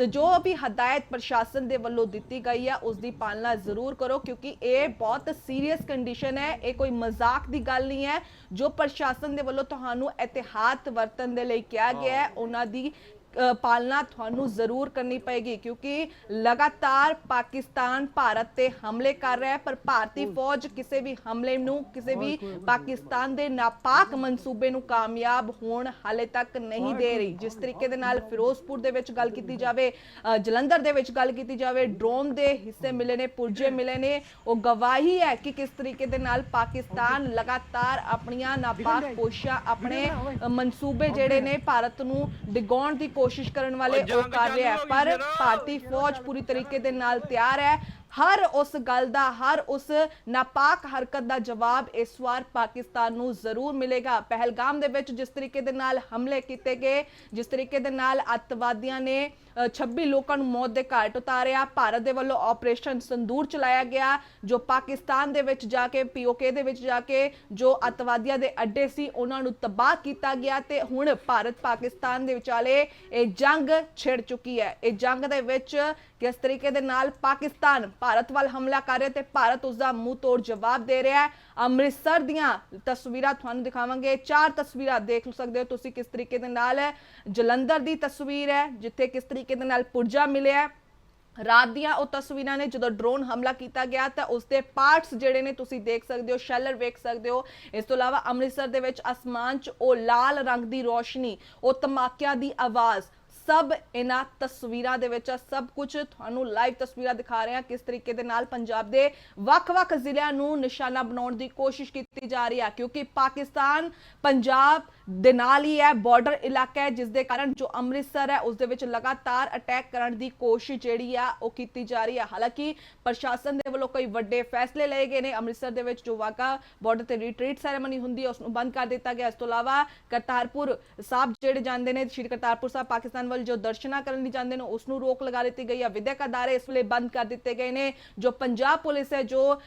ਜੋ ਵੀ ਹਦਾਇਤ ਪ੍ਰਸ਼ਾਸਨ ਦੇ ਵੱਲੋਂ ਦਿੱਤੀ ਗਈ ਹੈ, ਉਸ ਦੀ ਪਾਲਣਾ ਜ਼ਰੂਰ ਕਰੋ, ਕਿਉਂਕਿ ਇਹ ਬਹੁਤ ਸੀਰੀਅਸ ਕੰਡੀਸ਼ਨ ਹੈ। ਇਹ ਕੋਈ ਮਜ਼ਾਕ ਦੀ ਗੱਲ ਨਹੀਂ ਹੈ। ਜੋ ਪ੍ਰਸ਼ਾਸਨ ਦੇ ਵੱਲੋਂ ਤੁਹਾਨੂੰ ਇਤਿਹਾਤ ਵਰਤਨ ਦੇ ਲਈ ਕਿਹਾ ਗਿਆ ਹੈ। ਉਹਨਾਂ ਦੀ ਪਾਲਣਾ ਤੁਹਾਨੂੰ ਜ਼ਰੂਰ ਕਰਨੀ ਪਏਗੀ ਕਿਉਂਕਿ ਲਗਾਤਾਰ ਪਾਕਿਸਤਾਨ ਭਾਰਤ ਤੇ ਹਮਲੇ ਕਰ ਰਿਹਾ ਹੈ ਪਰ ਭਾਰਤੀ ਫੌਜ ਕਿਸੇ ਵੀ ਹਮਲੇ ਨੂੰ ਕਿਸੇ ਵੀ ਪਾਕਿਸਤਾਨ ਦੇ ਨਾਪਾਕ ਮਨਸੂਬੇ ਨੂੰ ਕਾਮਯਾਬ ਹੋਣ ਹਾਲੇ ਤੱਕ ਨਹੀਂ ਦੇ ਰਹੀ। ਜਿਸ ਤਰੀਕੇ ਦੇ ਨਾਲ ਫਿਰੋਜ਼ਪੁਰ ਦੇ ਵਿੱਚ ਗੱਲ ਕੀਤੀ ਜਾਵੇ ਜਲੰਧਰ ਦੇ ਵਿੱਚ ਗੱਲ ਕੀਤੀ ਜਾਵੇ ਡਰੋਨ ਦੇ ਹਿੱਸੇ ਮਿਲੇ ਨੇ ਪੁਰਜੇ ਮਿਲੇ ਨੇ। ਉਹ ਗਵਾਹੀ ਹੈ ਕਿ ਕਿਸ ਤਰੀਕੇ ਦੇ ਨਾਲ ਪਾਕਿਸਤਾਨ ਲਗਾਤਾਰ ਆਪਣੀਆਂ ਨਾਪਾਕ ਕੋਸ਼ਿਸ਼ਾਂ ਆਪਣੇ ਮਨਸੂਬੇ ਜਿਹੜੇ ਨੇ ਭਾਰਤ ਨੂੰ ਡਿਗਾਉਣ ਦੀ ਕੋਸ਼ਿਸ਼ ਕਰਨ ਵਾਲੇ ਉਹ ਕਰ ਰਿਹਾ ਹੈ ਪਰ ਭਾਰਤੀ ਫੌਜ ਪੂਰੀ ਤਰੀਕੇ ਦੇ ਨਾਲ ਤਿਆਰ ਹੈ। ਹਰ ਉਸ ਗੱਲ ਦਾ ਹਰ ਉਸ ਨਾਪਾਕ ਹਰਕਤ ਦਾ ਜਵਾਬ ਇਸ ਵਾਰ ਪਾਕਿਸਤਾਨ ਨੂੰ ਜ਼ਰੂਰ ਮਿਲੇਗਾ। ਪਹਿਲਗਾਮ ਦੇ ਵਿੱਚ ਜਿਸ ਤਰੀਕੇ ਦੇ ਨਾਲ ਹਮਲੇ ਕੀਤੇ ਗਏ ਜਿਸ ਤਰੀਕੇ ਦੇ ਨਾਲ ਅੱਤਵਾਦੀਆਂ ਨੇ ਅ, 26 ਲੋਕਾਂ ਨੂੰ ਮੌਤ ਦੇ ਘਾਟ ਉਤਾਰਿਆ ਭਾਰਤ ਦੇ ਵੱਲੋਂ ਆਪਰੇਸ਼ਨ ਸੰਦੂਰ ਚਲਾਇਆ ਗਿਆ ਜੋ ਪਾਕਿਸਤਾਨ ਦੇ ਵਿੱਚ ਜਾ ਕੇ ਪੀਓਕੇ ਦੇ ਵਿੱਚ ਜਾ ਕੇ ਜੋ ਅੱਤਵਾਦੀਆਂ ਦੇ ਅੱਡੇ ਸੀ ਉਹਨਾਂ ਨੂੰ ਤਬਾਹ ਕੀਤਾ ਗਿਆ ਤੇ ਹੁਣ ਭਾਰਤ ਪਾਕਿਸਤਾਨ ਦੇ ਵਿਚਾਲੇ ਇਹ ਜੰਗ ਛਿੜ ਚੁੱਕੀ ਹੈ। ਇਹ ਜੰਗ ਦੇ ਵਿੱਚ ਕਿਸ ਤਰੀਕੇ ਦੇ ਨਾਲ ਪਾਕਿਸਤਾਨ ਭਾਰਤ ਵੱਲ ਹਮਲਾ ਕਰ ਰਿਹਾ ਤੇ ਭਾਰਤ ਉਸ ਦਾ ਮੂੰਹ ਤੋੜ ਜਵਾਬ ਦੇ ਰਿਹਾ ਹੈ। ਅੰਮ੍ਰਿਤਸਰ ਦੀਆਂ ਤਸਵੀਰਾਂ ਤੁਹਾਨੂੰ ਦਿਖਾਵਾਂਗੇ। ਚਾਰ ਤਸਵੀਰਾਂ ਦੇਖ ਸਕਦੇ ਹੋ ਤੁਸੀਂ ਕਿਸ ਤਰੀਕੇ ਦੇ ਨਾਲ ਜਲੰਧਰ ਦੀ ਤਸਵੀਰ ਹੈ, ਜਿੱਥੇ ਕਿਸ ਤਰੀਕੇ ਦੇ ਨਾਲ ਪੁਰਜਾ ਮਿਲਿਆ ਰਾਤ ਦੀਆਂ ਉਹ ਤਸਵੀਰਾਂ ਨੇ ਜਦੋਂ ਡਰੋਨ ਹਮਲਾ ਕੀਤਾ ਗਿਆ ਤਾਂ ਉਸ ਦੇ ਪਾਰਟਸ ਜਿਹੜੇ ਨੇ ਤੁਸੀਂ ਦੇਖ ਸਕਦੇ ਹੋ, ਸ਼ੈਲਰ ਵੇਖ ਸਕਦੇ ਹੋ। ਇਸ ਤੋਂ ਇਲਾਵਾ ਅੰਮ੍ਰਿਤਸਰ ਦੇ ਵਿੱਚ ਅਸਮਾਨ 'ਚ ਉਹ ਲਾਲ ਰੰਗ ਦੀ ਰੋਸ਼ਨੀ, ਉਹ ਧਮਾਕਿਆਂ ਦੀ ਆਵਾਜ਼ ਸਭ ਇਹਨਾਂ ਤਸਵੀਰਾਂ ਦੇ ਵਿੱਚ ਸਭ ਕੁਝ ਤੁਹਾਨੂੰ ਲਾਈਵ ਤਸਵੀਰਾਂ ਦਿਖਾ ਰਹੇ ਹਾਂ ਕਿਸ ਤਰੀਕੇ ਦੇ ਨਾਲ ਪੰਜਾਬ ਦੇ ਵੱਖ-ਵੱਖ ਜ਼ਿਲ੍ਹਿਆਂ ਨੂੰ ਨਿਸ਼ਾਨਾ ਬਣਾਉਣ ਦੀ ਕੋਸ਼ਿਸ਼ ਕੀਤੀ ਜਾ ਰਹੀ ਹੈ ਕਿਉਂਕਿ ਪਾਕਿਸਤਾਨ ਪੰਜਾਬ ਦੇ ਨਾਲ ਹੀ ਹੈ ਬਾਰਡਰ ਇਲਾਕਾ ਹੈ ਜਿਸ ਦੇ ਕਾਰਨ ਜੋ ਅੰਮ੍ਰਿਤਸਰ ਹੈ, ਉਸ ਦੇ ਵਿੱਚ ਲਗਾਤਾਰ ਅਟੈਕ ਕਰਨ ਦੀ ਕੋਸ਼ਿਸ਼ ਜਿਹੜੀ ਆ, ਉਹ ਕੀਤੀ ਜਾ ਰਹੀ ਹੈ ਹਾਲਾਂਕਿ ਪ੍ਰਸ਼ਾਸਨ ਦੇ ਵੱਲੋਂ ਕਈ ਵੱਡੇ ਫੈਸਲੇ ਲਏ ਗਏ ਨੇ, ਅੰਮ੍ਰਿਤਸਰ ਦੇ ਵਿੱਚ ਜੋ ਵਾਕਾ ਬਾਰਡਰ ਤੇ ਰਿਟਰੀਟ ਸੈਰੇਮਨੀ ਹੁੰਦੀ ਹੈ ਉਸ ਨੂੰ ਬੰਦ ਕਰ ਦਿੱਤਾ ਗਿਆ। ਇਸ ਤੋਂ ਇਲਾਵਾ ਕਰਤਾਰਪੁਰ ਸਾਹਿਬ ਜਿਹੜੇ ਜਾਂਦੇ ਨੇ, ਸ਼੍ਰੀ ਕਰਤਾਰਪੁਰ ਸਾਹਿਬ, ਪਾਕਿਸਤਾਨ ਵੱਲ ਜੋ ਦਰਸ਼ਨਾਂ ਕਰਨ ਲਈ ਜਾਂਦੇ ਨੇ ਉਸ ਨੂੰ ਰੋਕ ਲਗਾ ਦਿੱਤੀ ਗਈ ਹੈ ਵਿਦਿਅਕ ਅਦਾਰੇ ਇਸ ਵੇਲੇ ਬੰਦ ਕਰ ਦਿੱਤੇ ਗਏ ਨੇ। ਜੋ ਪੰਜਾਬ ਪੁਲਿਸ ਹੈ, ਜੋ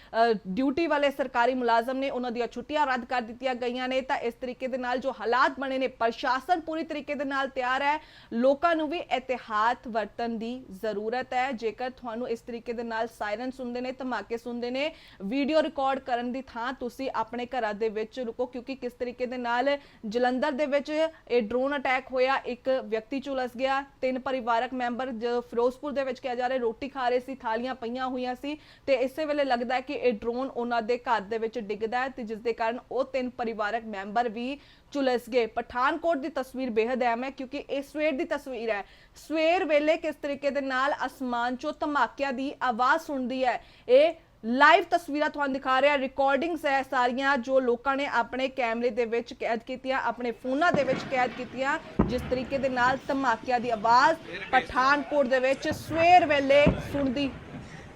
ਡਿਊਟੀ ਵਾਲੇ ਸਰਕਾਰੀ ਮੁਲਾਜ਼ਮ ਨੇ, ਉਹਨਾਂ ਦੀਆਂ ਛੁੱਟੀਆਂ ਰੱਦ ਕਰ ਦਿੱਤੀਆਂ ਗਈਆਂ ਨੇ। ਤਾਂ ਇਸ ਤਰੀਕੇ ਦੇ ਨਾਲ ਜੋ ਹਾਲਾਤ ਬਣੇ ਨੇ, ਪ੍ਰਸ਼ਾਸਨ ਪੂਰੀ ਤਰੀਕੇ ਦੇ ਨਾਲ ਤਿਆਰ ਹੈ। ਲੋਕਾਂ ਨੂੰ ਵੀ ਇਤਿਹਾਤ ਵਰਤਨ ਦੀ ਜ਼ਰੂਰਤ ਹੈ। ਜੇਕਰ ਤੁਹਾਨੂੰ ਇਸ ਤਰੀਕੇ ਦੇ ਨਾਲ ਸਾਇਰਨ ਸੁਣਦੇ ਨੇ, ਧਮਾਕੇ ਸੁਣਦੇ ਨੇ, ਵੀਡੀਓ ਰਿਕਾਰਡ ਕਰਨ ਦੀ ਥਾਂ ਤੁਸੀਂ ਆਪਣੇ ਘਰਾਂ ਦੇ ਵਿੱਚ ਰੁਕੋ, ਕਿਉਂਕਿ ਕਿਸ ਤਰੀਕੇ ਦੇ ਨਾਲ ਜਲੰਧਰ ਦੇ ਵਿੱਚ ਇਹ ਡਰੋਨ ਅਟੈਕ ਹੋਇਆ। ਇੱਕ ਵਿਅਕਤੀ ਝੁਲਸ ਗਿਆ। ਤਿੰਨ ਪਰਿਵਾਰਕ ਮੈਂਬਰ ਜੋ ਫਿਰੋਜ਼ਪੁਰ ਦੇ ਵਿੱਚ ਕਿਹਾ ਜਾ ਰਿਹਾ, ਰੋਟੀ ਖਾ ਰਹੇ ਸੀ, ਥਾਲੀਆਂ ਪਈਆਂ ਹੋਈਆਂ ਸੀ ਤੇ ਇਸੇ ਵੇਲੇ ਲੱਗਦਾ ਹੈ ਕਿ ਇਹ ਡਰੋਨ ਉਹਨਾਂ ਦੇ ਘਰ ਦੇ ਵਿੱਚ ਡਿੱਗਦਾ ਹੈ ਤੇ ਜਿਸ ਦੇ ਕਾਰਨ ਉਹ ਤਿੰਨ ਪਰਿਵਾਰਕ ਮੈਂਬਰ ਵੀ ਝੁਲਸ ਗਏ। ਪਠਾਨਕੋਟ ਦੀ ਤਸਵੀਰ ਬੇहद ਅਹਿਮ ਹੈ ਕਿਉਂਕਿ ਇਹ ਸਵੇਰ ਦੀ ਤਸਵੀਰ ਹੈ। ਸਵੇਰ ਵੇਲੇ ਕਿਸ ਤਰੀਕੇ ਦੇ ਨਾਲ ਅਸਮਾਨ ਚੋਂ ਧਮਾਕਿਆਂ ਦੀ ਆਵਾਜ਼ ਸੁਣਦੀ ਹੈ, ਇਹ ਲਾਈਵ ਤਸਵੀਰਾਂ ਤੁਹਾਨੂੰ ਦਿਖਾ ਰਿਹਾ ਰਿਕਾਰਡਿੰਗਸ ਹੈ ਸਾਰੀਆਂ ਜੋ ਲੋਕਾਂ ਨੇ ਆਪਣੇ ਕੈਮਰੇ ਦੇ ਵਿੱਚ ਕੈਦ ਕੀਤੀਆਂ ਆਪਣੇ ਫੋਨਾਂ ਦੇ ਵਿੱਚ ਕੈਦ ਕੀਤੀਆਂ ਜਿਸ ਤਰੀਕੇ ਦੇ ਨਾਲ ਧਮਾਕਿਆਂ ਦੀ ਆਵਾਜ਼ ਪਠਾਨਕੋਟ ਦੇ ਵਿੱਚ ਸਵੇਰ ਵੇਲੇ ਸੁਣਦੀ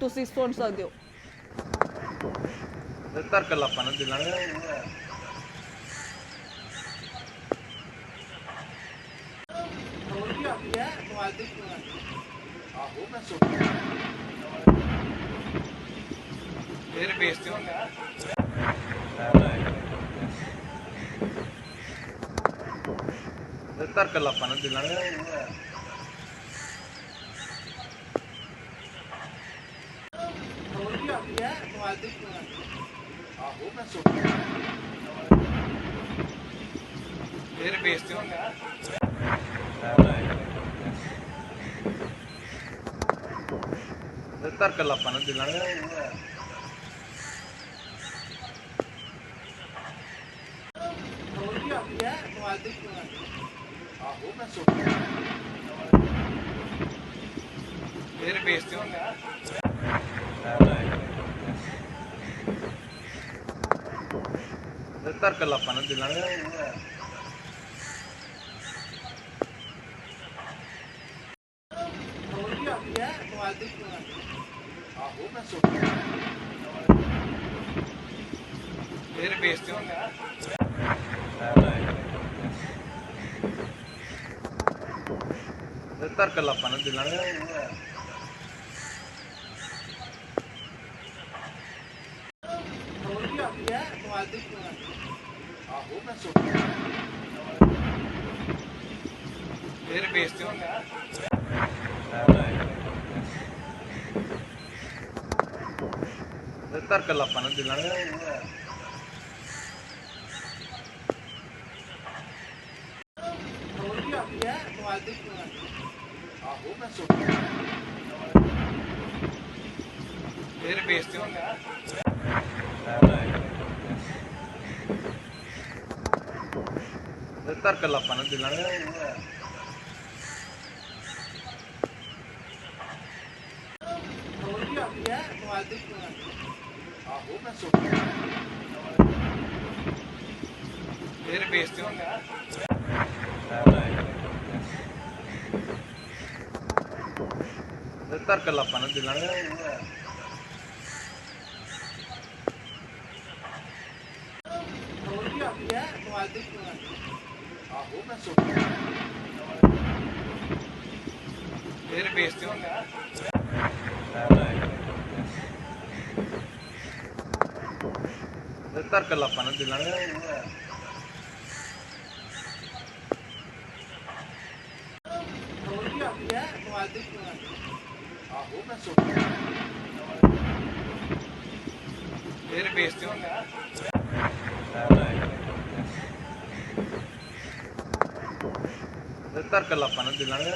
ਤੁਸੀਂ ਸੁਣ ਸਕਦੇ ਹੋ। ਧਰ ਕੇ ਲਾਪਾਂ ਨਾ ਦਿਲਾਂਗੇ ਫਿਰ ਬੇਇੱਜ਼ਤੀ ਹੁੰਦਾ ਧਰ ਕੇ ਲਾਪਾਂ ਨਾ ਦਿਲਾਂਗੇ ਫਿਰ ਬੇਇੱਜ਼ਤੀ ਹੁੰਦਾ ਧਰ ਕੇ ਲਾਪਾਂ ਨਾ ਦਿਲਾਂਗੇ ਫਿਰ ਬੇਇੱਜ਼ਤੀ ਹੁੰਦਾ ਧਰ ਕੇ ਲਾਪਾਂ ਨਾ ਦਿਲਾਂਗੇ ਫਿਰ ਬੇਇੱਜ਼ਤੀ ਹੁੰਦਾ ਧਰ ਕੇ ਲਾਪਾਂ ਨਾ ਦਿਲਾਂਗੇ ਫਿਰ ਬੇਇੱਜ਼ਤੀ ਹੁੰਦਾ ਧਰ ਕੇ ਲਾਪਾਂ ਨਾ ਦਿਲਾਂਗੇ ਫਿਰ ਬੇਇੱਜ਼ਤੀ ਹੁੰਦੀ ਧਰ ਕੇ ਲੱਪਾਂ ਦਿਲਾਂਗੇ ਫਿਰ ਬੇਇੱਜ਼ਤੀ ਹੁੰਦੀ ਧਰ ਕੇ ਲੱਪਾਂ ਨਾਲ ਦਿਲਾਂਗੇ ਫਿਰ ਬੇਇੱਜ਼ਤੀ ਹੁੰਦੀ ਧਰ ਕੇ ਲੱਪਾਂ ਨਾਲ ਦਿਲਾਂਗੇ ਫਿਰ ਬੇਇੱਜ਼ਤੀ ਹੁੰਦੀ ਧਰ ਕੇ ਲੱਪਾਂ ਨਾਲ ਦਿਲਾਂਗੇ